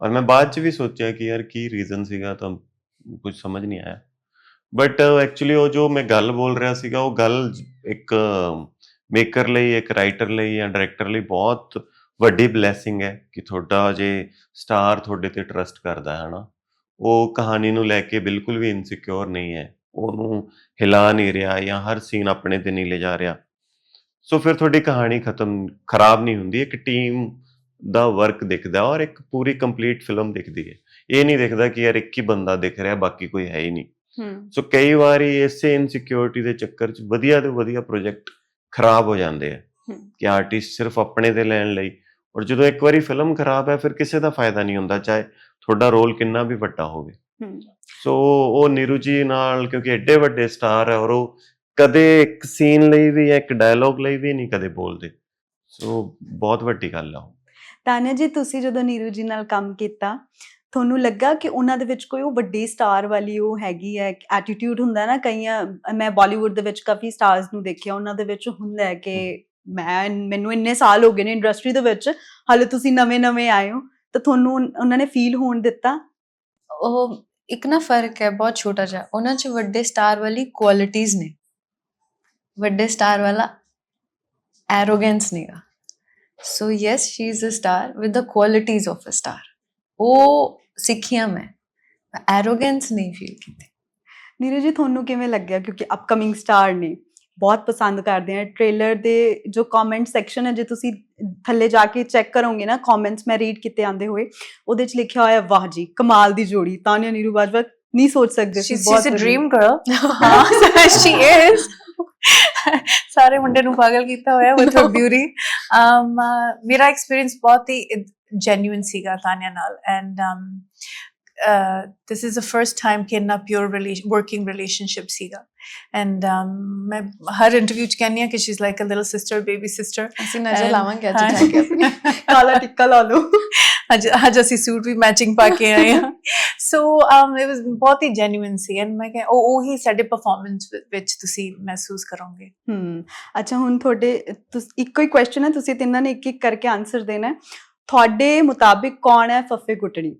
S3: ਔਰ ਮੈਂ ਬਾਅਦ ਚ ਵੀ ਸੋਚਿਆ ਕਿ ਯਾਰ ਕੀ ਰੀਜ਼ਨ ਸੀਗਾ ਤਾਂ ਕੁਝ ਸਮਝ ਨਹੀਂ ਆਇਆ। ਬਟ ਐਕਚੁਅਲੀ ਉਹ ਜੋ ਮੈਂ ਗੱਲ ਬੋਲ ਰਿਹਾ ਸੀਗਾ, ਉਹ ਗੱਲ ਇੱਕ ਮੇਕਰ ਲਈ, ਇੱਕ ਰਾਈਟਰ ਲਈ ਜਾਂ ਡਾਇਰੈਕਟਰ ਲਈ ਬਹੁਤ ਵੱਡੀ ਬਲੇਸਿੰਗ ਹੈ ਕਿ ਤੁਹਾਡਾ ਜੇ ਸਟਾਰ ਤੁਹਾਡੇ ਤੇ ਟਰਸਟ ਕਰਦਾ ਹੈ ਨਾ ਉਹ ਕਹਾਣੀ ਨੂੰ ਲੈ ਕੇ ਬਿਲਕੁਲ ਵੀ ਇਨਸਿਕਿਉਰ ਨਹੀਂ ਹੈ। ਉਹਨੂੰ ਹਿਲਾ ਨਹੀਂ ਰਿਹਾ ਜਾਂ ਹਰ ਸੀਨ ਆਪਣੇ ਤੇ ਨਹੀਂ ਲੈ ਜਾ ਰਿਹਾ। ਸੋ ਫਿਰ ਤੁਹਾਡੀ ਕਹਾਣੀ ਖਤਮ, ਖਰਾਬ ਨਹੀਂ ਹੁੰਦੀ, ਇੱਕ ਟੀਮ ਦਾ ਵਰਕ ਦਿਖਦਾ ਔਰ ਇੱਕ ਪੂਰੀ ਕੰਪਲੀਟ ਫਿਲਮ ਦਿਖਦੀ ਹੈ। ਇਹ ਨਹੀਂ ਦਿਖਦਾ ਕਿ ਯਾਰ ਇੱਕ ਹੀ ਬੰਦਾ ਦਿਖ ਰਿਹਾ ਬਾਕੀ ਕੋਈ ਹੈ ਹੀ ਨਹੀਂ।
S4: ਹੂੰ।
S3: ਸੋ ਕਈ ਵਾਰੀ ਇਸੇ ਇਨਸਿਕਿਉਰਿਟੀ ਦੇ ਚੱਕਰ 'ਚ ਵਧੀਆ ਤੋਂ ਵਧੀਆ ਪ੍ਰੋਜੈਕਟ ਖਰਾਬ ਹੋ ਜਾਂਦੇ ਆ। ਕਿ ਆਰਟਿਸਟ ਸਿਰਫ ਆਪਣੇ ਤੇ ਲੈਣ ਲਈ ਔਰ ਜਦੋਂ ਇੱਕ ਵਾਰੀ ਫਿਲਮ ਖਰਾਬ ਹੈ ਫਿਰ ਕਿਸੇ ਦਾ ਫਾਇਦਾ ਨਹੀਂ ਹੁੰਦਾ ਚਾਹੇ ਤੁਹਾਡਾ ਰੋਲ ਕਿੰਨਾ ਵੀ ਵੱਡਾ ਹੋਵੇ।
S4: ਹੂੰ।
S3: ਸੋ ਉਹ ਨੀਰੂ ਜੀ ਨਾਲ ਕਿਉਂਕਿ ਐਡੇ ਵੱਡੇ ਸਟਾਰ ਹੈ ਔਰ ਉਹ ਕਦੇ ਇੱਕ ਸੀਨ ਲਈ ਵੀ ਇੱਕ ਡਾਇਲੋਗ ਲਈ ਵੀ ਨਹੀਂ ਕਦੇ ਬੋਲਦੇ। ਸੋ ਬਹੁਤ ਵੱਡੀ ਗੱਲ ਆ ਉਹ।
S4: ਤਾਨਿਆ ਜੀ ਤੁਸੀਂ ਜਦੋਂ ਨੀਰੂ ਜੀ ਨਾਲ ਕੰਮ ਕੀਤਾ ਤੁਹਾਨੂੰ ਲੱਗਾ ਕਿ ਉਹਨਾਂ ਦੇ ਵਿੱਚ ਕੋਈ ਉਹ ਵੱਡੀ ਸਟਾਰ ਵਾਲੀ ਉਹ ਹੈਗੀ ਹੈ? ਐਟੀਟਿਊਡ ਹੁੰਦਾ ਨਾ ਕਈਆਂ ਮੈਂ ਬਾਲੀਵੁੱਡ ਦੇ ਵਿੱਚ ਕਾਫੀ ਸਟਾਰਸ ਨੂੰ ਦੇਖਿਆ ਉਹਨਾਂ ਦੇ ਵਿੱਚ ਹੁੰਦਾ ਹੈ ਕਿ ਮੈਂ ਮੈਨੂੰ ਇੰਨੇ ਸਾਲ ਹੋ ਗਏ ਨੇ ਇੰਡਸਟਰੀ ਦੇ ਵਿੱਚ ਹਾਲੇ ਤੁਸੀਂ ਨਵੇਂ-ਨਵੇਂ ਆਏ ਹੋ ਤਾਂ ਤੁਹਾਨੂੰ ਉਹਨਾਂ ਨੇ ਫੀਲ ਹੋਣ ਦਿੱਤਾ?
S2: ਉਹ ਇੱਕ ਨਾ ਫ਼ਰਕ ਹੈ ਬਹੁਤ ਛੋਟਾ ਜਿਹਾ ਉਹਨਾਂ 'ਚ ਵੱਡੇ ਸਟਾਰ ਵਾਲੀ ਕੁਆਲਿਟੀਆਂ ਨੇ। ਵੱਡੇ ਸਟਾਰ ਵਾਲਾ ਐਰੋਗੈਂਸ ਨਹੀਂਗਾ। So yes she is a star with the qualities of a star ਉਹ ਸਿੱਖਿਆ ਮੈਂ ਐਰੋਗੈਂਸ ਨਹੀਂ ਫੀਲ ਕੀਤੀ
S4: ਨੀਰੂ ਜੀ ਤੁਹਾਨੂੰ ਕਿਵੇਂ ਲੱਗਿਆ ਕਿਉਂਕਿ ਅਪਕਮਿੰਗ ਸਟਾਰ ਨੇ ਬਹੁਤ ਪਸੰਦ ਕਰਦੇ ਆ ਟ੍ਰੇਲਰ ਦੇ ਜੋ ਕਮੈਂਟ ਸੈਕਸ਼ਨ ਹੈ ਜੇ ਤੁਸੀਂ ਥੱਲੇ ਜਾ ਕੇ ਚੈੱਕ ਕਰੋਗੇ ਨਾ ਕਮੈਂਟਸ ਮੈਂ ਰੀਡ ਕੀਤੇ ਆਂਦੇ ਹੋਏ ਉਹਦੇ ਚ ਲਿਖਿਆ ਹੋਇਆ ਵਾਹ ਜੀ ਕਮਾਲ ਦੀ ਜੋੜੀ ਤਾਨੀਆ ਨੀਰੂ ਬਾਜਵਾ ਨਹੀਂ ਸੋਚ ਸਕਦੇ ਸੀ
S1: she's, she's a
S4: ਵਧੀਆ।
S1: dream girl. ਹਾਂ she is. [LAUGHS] [LAUGHS] [LAUGHS] ਸਾਰੇ ਮੁੰਡੇ ਨੂੰ ਪਾਗਲ ਕੀਤਾ ਹੋਇਆ beauty. Um uh, ਮੇਰਾ ਐਕਸਪੀਰੀਅੰਸ ਬਹੁਤ ਹੀ ਜੈਨੂਇਨ ਸੀਗਾ ਤਾਨਿਆ ਨਾਲ and this is the first time ਕਿ ਇੰਨਾ pure relation working relationship ਸੀਗਾ and um ਮੈਂ ਹਰ ਇੰਟਰਵਿਊ ਚ ਕਹਿੰਦੀ ਹਾਂ ਕਿ she's like a little sister baby sister.
S2: ਅਸੀਂ ਨਜ਼ਰ ਲਾਵਾਂਗੇ ਅੱਜ। ਜਾ ਕੇ ਆਪਣੀ [LAUGHS]
S4: ਕਾਲਾ ਟਿੱਕਾ ਲਾ ਲਓ।
S1: ਅੱਜ ਅੱਜ ਅਸੀਂ ਸੂਟ ਵੀ ਮੈਚਿੰਗ ਪਾ ਕੇ ਆਏ ਹਾਂ। [LAUGHS] ਸੋ um it was ਬਹੁਤ ਹੀ ਜੈਨੂਇਨ ਸੀ। ਐਂਡ ਮੈਂ ਕਿਹਾ ਉਹ ਉਹੀ ਸਾਡੇ ਪਰਫਾਰਮੈਂਸ ਵਿੱਚ ਤੁਸੀਂ ਮਹਿਸੂਸ ਕਰੋਗੇ।
S4: ਹਮ ਅੱਛਾ ਹੁਣ ਤੁਹਾਡੇ ਇੱਕੋ ਹੀ ਕੁਐਸਚਨ ਹੈ। ਤੁਸੀਂ ਤਿੰਨਾਂ ਨੇ ਇੱਕ ਇੱਕ ਕਰਕੇ ਆਨਸਰ ਦੇਣਾ ਹੈ। ਤੁਹਾਡੇ ਮੁਤਾਬਿਕ ਕੌਣ ਹੈ ਫੱਫੇ ਕੁੱਟਣੀ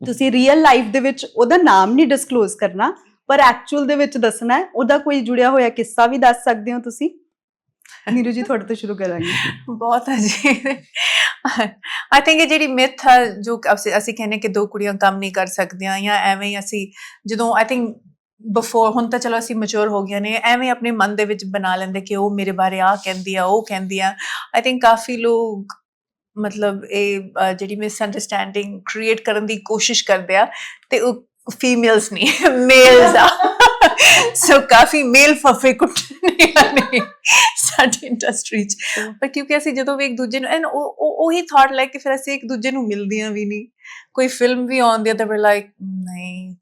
S4: ਤੁਸੀਂ ਰੀਅਲ ਲਾਈਫ ਦੇ ਵਿੱਚ ਉਹਦਾ ਨਾਮ ਨਹੀਂ ਡਿਸਕਲੋਜ਼ ਕਰਨਾ, ਪਰ ਐਕਚੁਅਲ ਦੇ ਵਿੱਚ ਦੱਸਣਾ ਹੈ। ਉਹਦਾ ਕੋਈ ਜੁੜਿਆ ਹੋਇਆ ਕਿੱਸਾ ਵੀ ਦੱਸ ਸਕਦੇ ਹੋ ਤੁਸੀਂ? ਨੀਰੂ ਜੀ, ਤੁਹਾਡੇ ਤੋਂ ਸ਼ੁਰੂ ਕਰਾਂਗੇ।
S1: ਬਹੁਤ ਹੈ ਜੀ। ਆਈ ਥਿੰਕ ਇਹ ਜਿਹੜੀ ਮਿਥ ਹੈ, ਜੋ ਅਸੀਂ ਅਸੀਂ ਕਹਿੰਦੇ ਕਿ ਦੋ ਕੁੜੀਆਂ ਕੰਮ ਨਹੀਂ ਕਰ ਸਕਦੀਆਂ ਜਾਂ ਐਵੇਂ ਹੀ ਅਸੀਂ ਜਦੋਂ ਆਈ ਥਿੰਕ ਬਿਫੋਰ ਹੁਣ ਤਾਂ ਚਲੋ ਅਸੀਂ ਮੈਚੁਰ ਹੋ ਗਏ ਨੇ, ਐਵੇਂ ਆਪਣੇ ਮਨ ਦੇ ਵਿੱਚ ਬਣਾ ਲੈਂਦੇ ਕਿ ਉਹ ਮੇਰੇ ਬਾਰੇ ਆ ਕਹਿੰਦੀ ਆ, ਉਹ ਕਹਿੰਦੀ ਆ। ਆਈ ਥਿੰਕ ਕਾਫੀ ਲੋਕ ਮਤਲਬ ਇਹ ਜਿਹੜੀ ਮਿਸ ਅੰਡਰਸਟੈਂਡਿੰਗ ਕ੍ਰੀਏਟ ਕਰਨ ਦੀ ਕੋਸ਼ਿਸ਼ ਕਰਦੇ ਆ ਤੇ ਉਹ ਫੀਮੇਲਸ ਨਹੀਂ ਮੇਲਸ ਆ। [LAUGHS] ਸੋ ਕਾਫੀ ਮੇਲ ਫਫੇ ਕੁੱਟਨੇ ਨੇ ਸਾਡੀ ਇੰਡਸਟਰੀ ਚ। ਪਰ ਕਿਉਂਕਿ ਅਸੀਂ ਜਦੋਂ ਵੀ ਇੱਕ ਦੂਜੇ ਨੂੰ ਐਂਡ ਉਹ ਉਹ- ਥਾਟ ਲੈ ਕੇ ਫਿਰ ਅਸੀਂ ਇੱਕ ਦੂਜੇ ਨੂੰ ਮਿਲਦੀਆਂ ਵੀ ਨਹੀਂ ਕੋਈ ਫਿਲਮ ਵੀ ਆਉਂਦੀ ਹੈ ਤਾਂ ਵੀ ਲਾਈਕ ਨਹੀਂ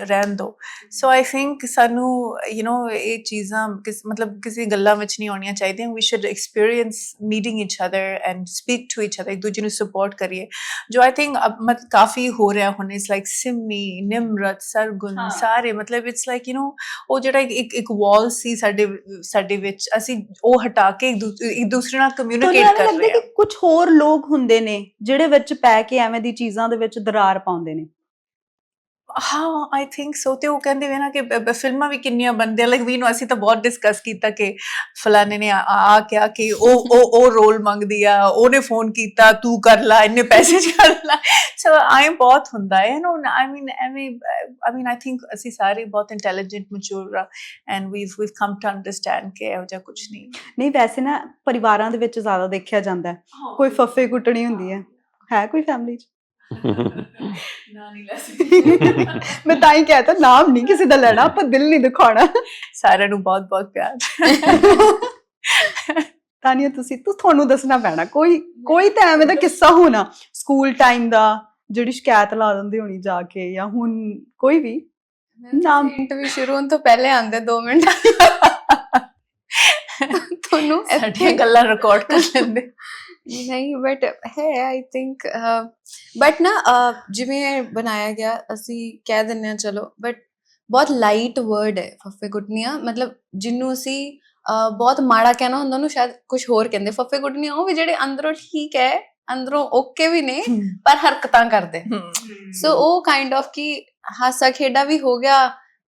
S1: ਰਹਿਣ ਦੋ ਸੋ ਆਈ ਥਿੰਕ ਸਾਨੂੰ ਯੂ نو ਇਹ ਚੀਜ਼ਾਂ ਕਿਸ ਮਤਲਬ ਕਿਸੇ ਗੱਲਾਂ ਵਿੱਚ ਨਹੀਂ ਆਉਣੀਆਂ ਚਾਹੀਦੀਆਂ we should experience meeting each other and speak to each other ਇੱਕ ਦੂਜੇ ਨੂੰ ਸਪੋਰਟ ਕਰੀਏ ਜੋ ਆਈ ਥਿੰਕ ਮਤ ਕਾਫੀ ਹੋ ਰਿਹਾ ਹੁਣ ਇਟਸ ਲਾਈਕ ਸਿਮੀ ਨਿਮਰਤ ਸਰਗੁਣ
S4: ਹਾਂ।
S1: ਸਾਰੇ ਮਤਲਬ ਇਟਸ ਲਾਈਕ ਯੂ نو ਉਹ ਜਿਹੜਾ ਇੱਕ- ਇੱਕ ਇੱਕ ਵਾਲ ਸੀ ਸਾਡੇ ਸਾਡੇ ਵਿੱਚ ਅਸੀਂ ਉਹ ਹਟਾ ਕੇ ਇੱਕ ਦੂ- ਇੱਕ ਦੂਸਰੇ ਨਾਲ
S4: ਤੁਹਾਨੂੰ
S1: ਕਮਿਊਨੀਕੇਟ
S4: ਐਵੇਂ
S1: ਕਰ
S4: ਲੱਗਦਾ
S1: ਰਹੇ
S4: ਕਿ
S1: ਹਾਂ
S4: ਕੁਝ ਹੋਰ ਲੋਕ ਹੁੰਦੇ ਨੇ ਜਿਹੜੇ ਵਿੱਚ ਪੈ ਕੇ ਐਵੇਂ ਦੀ ਚੀਜ਼ਾਂ ਦੇ ਵਿੱਚ ਦਰਾਰ ਪਾਉਂਦੇ ਨੇ
S1: ਹਾਂ ਆਈ ਥਿੰਕ ਸੋ ਤੇ ਉਹ ਕਹਿੰਦੇ ਵੇ ਨਾ ਕਿ ਬ- ਬ- ਫਿਲਮਾਂ ਵੀ ਕਿੰਨੀਆਂ ਬਣਦੀਆਂ। ਲਾਈਕ ਵੀ ਨੂੰ ਅਸੀਂ ਤਾਂ ਬਹੁਤ ਡਿਸਕਸ ਕੀਤਾ ਕਿ ਫਲਾਣੇ ਨੇ ਆ ਆ ਕਿਹਾ ਕਿ ਉਹ [LAUGHS] ਉਹ ਉਹ ਰੋਲ ਮੰਗਦੀ ਆ ਉਹਨੇ ਫੋਨ ਕੀਤਾ ਤੂੰ ਕਰ ਲੈ ਇੰਨੇ ਪੈਸੇ [LAUGHS] ਕਰ ਲੈ। ਸੋ ਆਈ ਬਹੁਤ ਹੁੰਦਾ ਹੈ ਨੋ ਆਈ ਮੀਨ ਐਵੇਂ ਆਈ ਮੀਨ ਆਈ ਥਿੰਕ ਅਸੀਂ ਸਾਰੇ ਬਹੁਤ intelligent mature and we've we've come to understand ਕਿ ਇਹੋ ਜਿਹਾ ਕੁਝ ਨਹੀਂ।
S4: ਨਹੀਂ ਵੈਸੇ ਨਾ ਪਰਿਵਾਰਾਂ ਦੇ ਵਿੱਚ ਜ਼ਿਆਦਾ ਦੇਖਿਆ ਜਾਂਦਾ ਹੈ। ਕੋਈ ਫੱਫੇ ਕੁੱਟਣੀ ਹੁੰਦੀ ਹੈ। ਹੈ। ਕੋਈ ਫੈਮਿਲੀ 'ਚ?
S1: ਨਾ ਨਹੀਂ ਲੈ ਸਕਦੀ। [LAUGHS]
S4: ਮੈਂ ਤਾਂ ਹੀ ਕਹਿਤਾ ਨਾਮ ਨਹੀਂ ਕਿਸੇ ਦਾ ਲੈਣਾ ਆਪਾਂ ਦਿਲ ਨਹੀਂ ਦਿਖਾਉਣਾ।
S1: ਸਾਰਿਆਂ ਨੂੰ ਬਹੁਤ ਬਹੁਤ ਪਿਆਰ।
S4: ਤਾਨੀਆ ਤੁਸੀਂ ਤੂੰ ਤੁਹਾਨੂੰ ਦੱਸਣਾ ਪੈਣਾ ਕੋਈ ਕੋਈ ਤਾਂ ਐਵੇਂ ਦਾ ਕਿੱਸਾ ਹੋਣਾ ਸਕੂਲ ਟਾਈਮ ਦਾ ਜਿਹੜੀ ਸ਼ਿਕਾਇਤ ਲਾ ਦਿੰਦੇ ਹੋਣੀ ਜਾ ਕੇ ਜਾਂ ਹੁਣ ਕੋਈ ਵੀ। ਨਾਮ-
S2: ਇੰਟਰਵਿਊ ਸ਼ੁਰੂ ਹੋਣ ਤੋਂ ਪਹਿਲੇ ਆਂਦੇ 2 ਮਿੰਟ। [LAUGHS] ਤੁਹਾਨੂੰ
S1: ਸਾਡੀਆਂ ਗੱਲਾਂ ਰਿਕਾਰਡ ਕਰ ਲੈਂਦੇ।
S2: ਨਹੀਂ ਬਟ ਹੈ ਆਈ ਥਿੰਕ ਬਟ ਨਾ ਅਹ, ਜਿਵੇਂ ਬਣਾਇਆ ਗਿਆ ਅਸੀਂ ਕਹਿ ਦਿੰਨੇ ਆ ਚਲੋ ਬਟ ਬਹੁਤ ਲਾਈਟ ਵਰਡ ਹੈ ਫੱਫੇ ਕੁੱਟਨੀਆਂ ਮਤਲਬ ਜਿਹਨੂੰ ਅਸੀਂ ਅਹ, ਬਹੁਤ ਮਾੜਾ ਕਹਿਣਾ ਹੁੰਦਾ ਉਹਨੂੰ ਸ਼ਾਇਦ ਕੁਝ ਹੋਰ ਕਹਿੰਦੇ ਫੱਫੇ ਕੁੱਟਨੀਆਂ ਉਹ ਵੀ ਜਿਹੜੇ ਅੰਦਰੋਂ ਠੀਕ ਹੈ ਅੰਦਰੋਂ ਓਕੇ ਵੀ ਨੇ ਪਰ ਹਰਕਤਾਂ ਕਰਦੇ। ਸੋ ਉਹ ਕਾਈਂਡ ਆਫ ਕਿ ਹਾਸਾ ਖੇਡਾ ਵੀ ਹੋ ਗਿਆ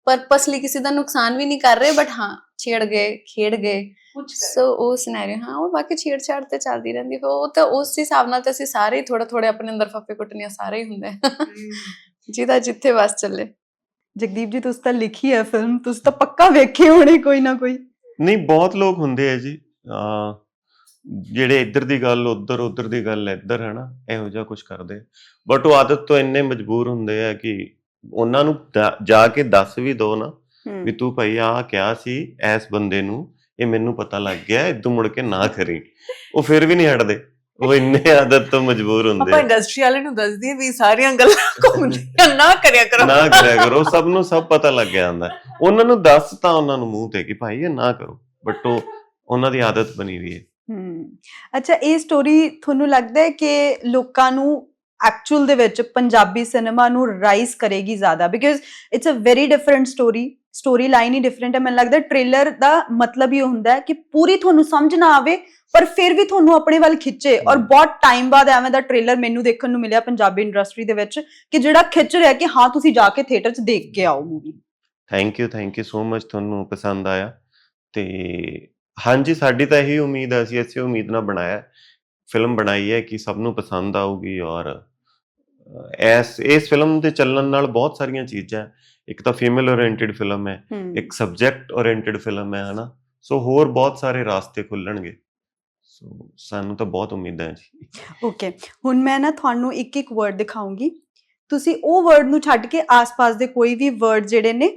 S2: ਪਰਪਸਲੀ ਕਿਸੇ ਦਾ ਨੁਕਸਾਨ ਵੀ ਨਹੀਂ ਕਰ ਰਹੇ ਬਟ ਹਾਂ ਛੇੜ ਗਏ ਖੇਡ ਗਏ। ਸੋ ਉਹ ਸਿਨੈਰੀਓ ਹਾਂ ਉਹ ਬਾਕੀ ਛੇੜਛਾੜ ਤੇ ਚੱਲਦੀ ਰਹਿੰਦੀ ਹੈ। ਉਹ ਤਾਂ ਉਸ ਹਿਸਾਬ ਨਾਲ ਤਾਂ ਅਸੀਂ ਸਾਰੇ ਥੋੜਾ ਥੋੜੇ ਆਪਣੇ ਅੰਦਰ ਫੱਫੇ ਕੁੱਟਣੀਆਂ ਸਾਰੇ ਹੀ ਹੁੰਦੇ। ਜਿਹਦਾ ਜਿੱਥੇ ਬਸ ਚੱਲੇ।
S4: ਜਗਦੀਪ ਜੀ ਤੁਸੀਂ ਤਾਂ ਲਿਖੀ ਹੈ ਫਿਲਮ ਤੁਸੀਂ ਤਾਂ ਪੱਕਾ ਵੇਖੇ ਹੋਣੇ ਕੋਈ ਨਾ ਕੋਈ।
S3: ਨਹੀਂ ਬਹੁਤ ਲੋਕ ਹੁੰਦੇ ਆ ਜੀ। ਜਿਹੜੇ ਇੱਧਰ ਦੀ ਗੱਲ ਉੱਧਰ ਉੱਧਰ ਦੀ ਗੱਲ ਇੱਧਰ ਹੈ ਨਾ ਇਹੋ ਜਿਹਾ ਕੁਝ ਕਰਦੇ ਬਟ ਉਹ ਆਦਤ ਤੋਂ ਇੰਨੇ ਮਜਬੂਰ ਹੁੰਦੇ ਆ ਕਿ ਉਹਨਾਂ ਨੂੰ ਜਾ ਕੇ ਦੱਸ ਵੀ ਦੋ ਨਾ ਵੀ ਤੂੰ ਭਾਈ ਆ ਕਿਹਾ ਸੀ ਐਸ ਬੰਦੇ ਨੂੰ ਇਹ ਮੈਨੂੰ ਪਤਾ ਲੱਗ ਗਿਆ ਇਦੋਂ ਮੁੜ ਕੇ ਨਾ ਕਰੀ ਉਹ ਫਿਰ ਵੀ ਨਹੀਂ ਹਟਦੇ। ਉਹ ਇੰਨੇ ਆਦਤ ਤੋਂ ਮਜਬੂਰ ਹੁੰਦੇ
S1: ਆਪਾਂ। ਇੰਡਸਟਰੀ ਵਾਲੇ ਨੂੰ ਦੱਸ ਦਈਏ ਵੀ ਸਾਰੀਆਂ ਗੱਲਾਂ ਘੁੰਮਦੀਆਂ ਨਾ ਕਰਿਆ ਕਰੋ।
S3: ਨਾ ਕਰਿਆ ਕਰੋ ਸਭ ਨੂੰ ਸਭ ਪਤਾ ਲੱਗ ਜਾਂਦਾ ਉਹਨਾਂ ਨੂੰ ਦੱਸ ਤਾਂ ਉਹਨਾਂ ਨੂੰ ਮੂੰਹ ਤੇ ਕਿ ਭਾਈ ਇਹ ਨਾ ਕਰੋ। ਬਟ ਉਹ ਉਹਨਾਂ ਦੀ ਆਦਤ ਬਣੀ ਹੋਈ ਹੈ।
S4: ਹਮ ਅੱਛਾ ਇਹ ਸਟੋਰੀ ਤੁਹਾਨੂੰ ਲੱਗਦਾ ਹੈ ਕਿ ਲੋਕਾਂ ਨੂੰ ਐਕਚੁਅਲ ਦੇ ਵਿੱਚ ਪੰਜਾਬੀ ਸਿਨੇਮਾ ਨੂੰ ਰਾਈਜ਼ ਕਰੇਗੀ ਜ਼ਿਆਦਾ? Because it's a very different story story line he different ਹੈ। ਮੈਨੂੰ ਲੱਗਦਾ ਟ੍ਰੇਲਰ ਦਾ ਮਤਲਬ ਹੀ ਹੁੰਦਾ ਹੈ ਕਿ ਪੂਰੀ ਤੁਹਾਨੂੰ ਸਮਝ ਨਾ ਆਵੇ ਪਰ ਫਿਰ ਵੀ ਤੁਹਾਨੂੰ ਆਪਣੇ ਵੱਲ ਖਿੱਚੇ। ਔਰ ਬਹੁਤ ਟਾਈਮ ਬਾਅਦ ਐਵੇਂ ਦਾ ਟ੍ਰੇਲਰ ਮੈਨੂੰ ਦੇਖਣ ਨੂੰ ਮਿਲਿਆ ਪੰਜਾਬੀ ਇੰਡਸਟਰੀ ਦੇ ਵਿੱਚ ਕਿ ਜਿਹੜਾ ਖਿੱਚ ਰਿਹਾ ਕਿ ਹਾਂ ਤੁਸੀਂ ਜਾ ਕੇ ਥੀਏਟਰ 'ਚ ਦੇਖ ਕੇ ਆਓ movie
S3: thank you thank you so much ਤੁਹਾਨੂੰ ਪਸੰਦ ਆਇਆ। ਤੇ ਹਾਂਜੀ ਸਾਡੀ ਤਾਂ ਇਹੀ ਉਮੀਦ ਹੈ ਅਸੀਂ ਇਸੇ ਉਮੀਦ ਨਾਲ ਬਣਾਇਆ ਫਿਲਮ ਬਣਾਈ ਹੈ ਕਿ ਸਭ ਨੂੰ ਪਸੰਦ ਆਊਗੀ ਔਰ ਇਸ ਇਸ ਫਿਲਮ ਦੇ ਚੱਲਣ ਨਾਲ ਬਹੁਤ ਸਾਰੀਆਂ ਚੀਜ਼ਾਂ ਹੈ। ਇੱਕ ਤਾਂ ਫੀਮੇਲ ਓਰੀਐਂਟਡ ਫਿਲਮ ਹੈ ਇੱਕ ਸਬਜੈਕਟ ਓਰੀਐਂਟਡ ਫਿਲਮ ਹੈ ਹਨਾ? ਸੋ ਹੋਰ ਬਹੁਤ ਸਾਰੇ ਰਾਸਤੇ ਖੁੱਲਣਗੇ। ਸੋ ਸਾਨੂੰ ਤਾਂ ਬਹੁਤ ਉਮੀਦਾਂ ਹੈ ਜੀ।
S4: ਓਕੇ ਹੁਣ ਮੈਂ ਨਾ ਤੁਹਾਨੂੰ ਇੱਕ ਇੱਕ ਵਰਡ ਦਿਖਾਉਂਗੀ। ਤੁਸੀਂ ਉਹ ਵਰਡ ਨੂੰ ਛੱਡ ਕੇ ਆਸ-ਪਾਸ ਦੇ ਕੋਈ ਵੀ ਵਰਡ ਜਿਹੜੇ ਨੇ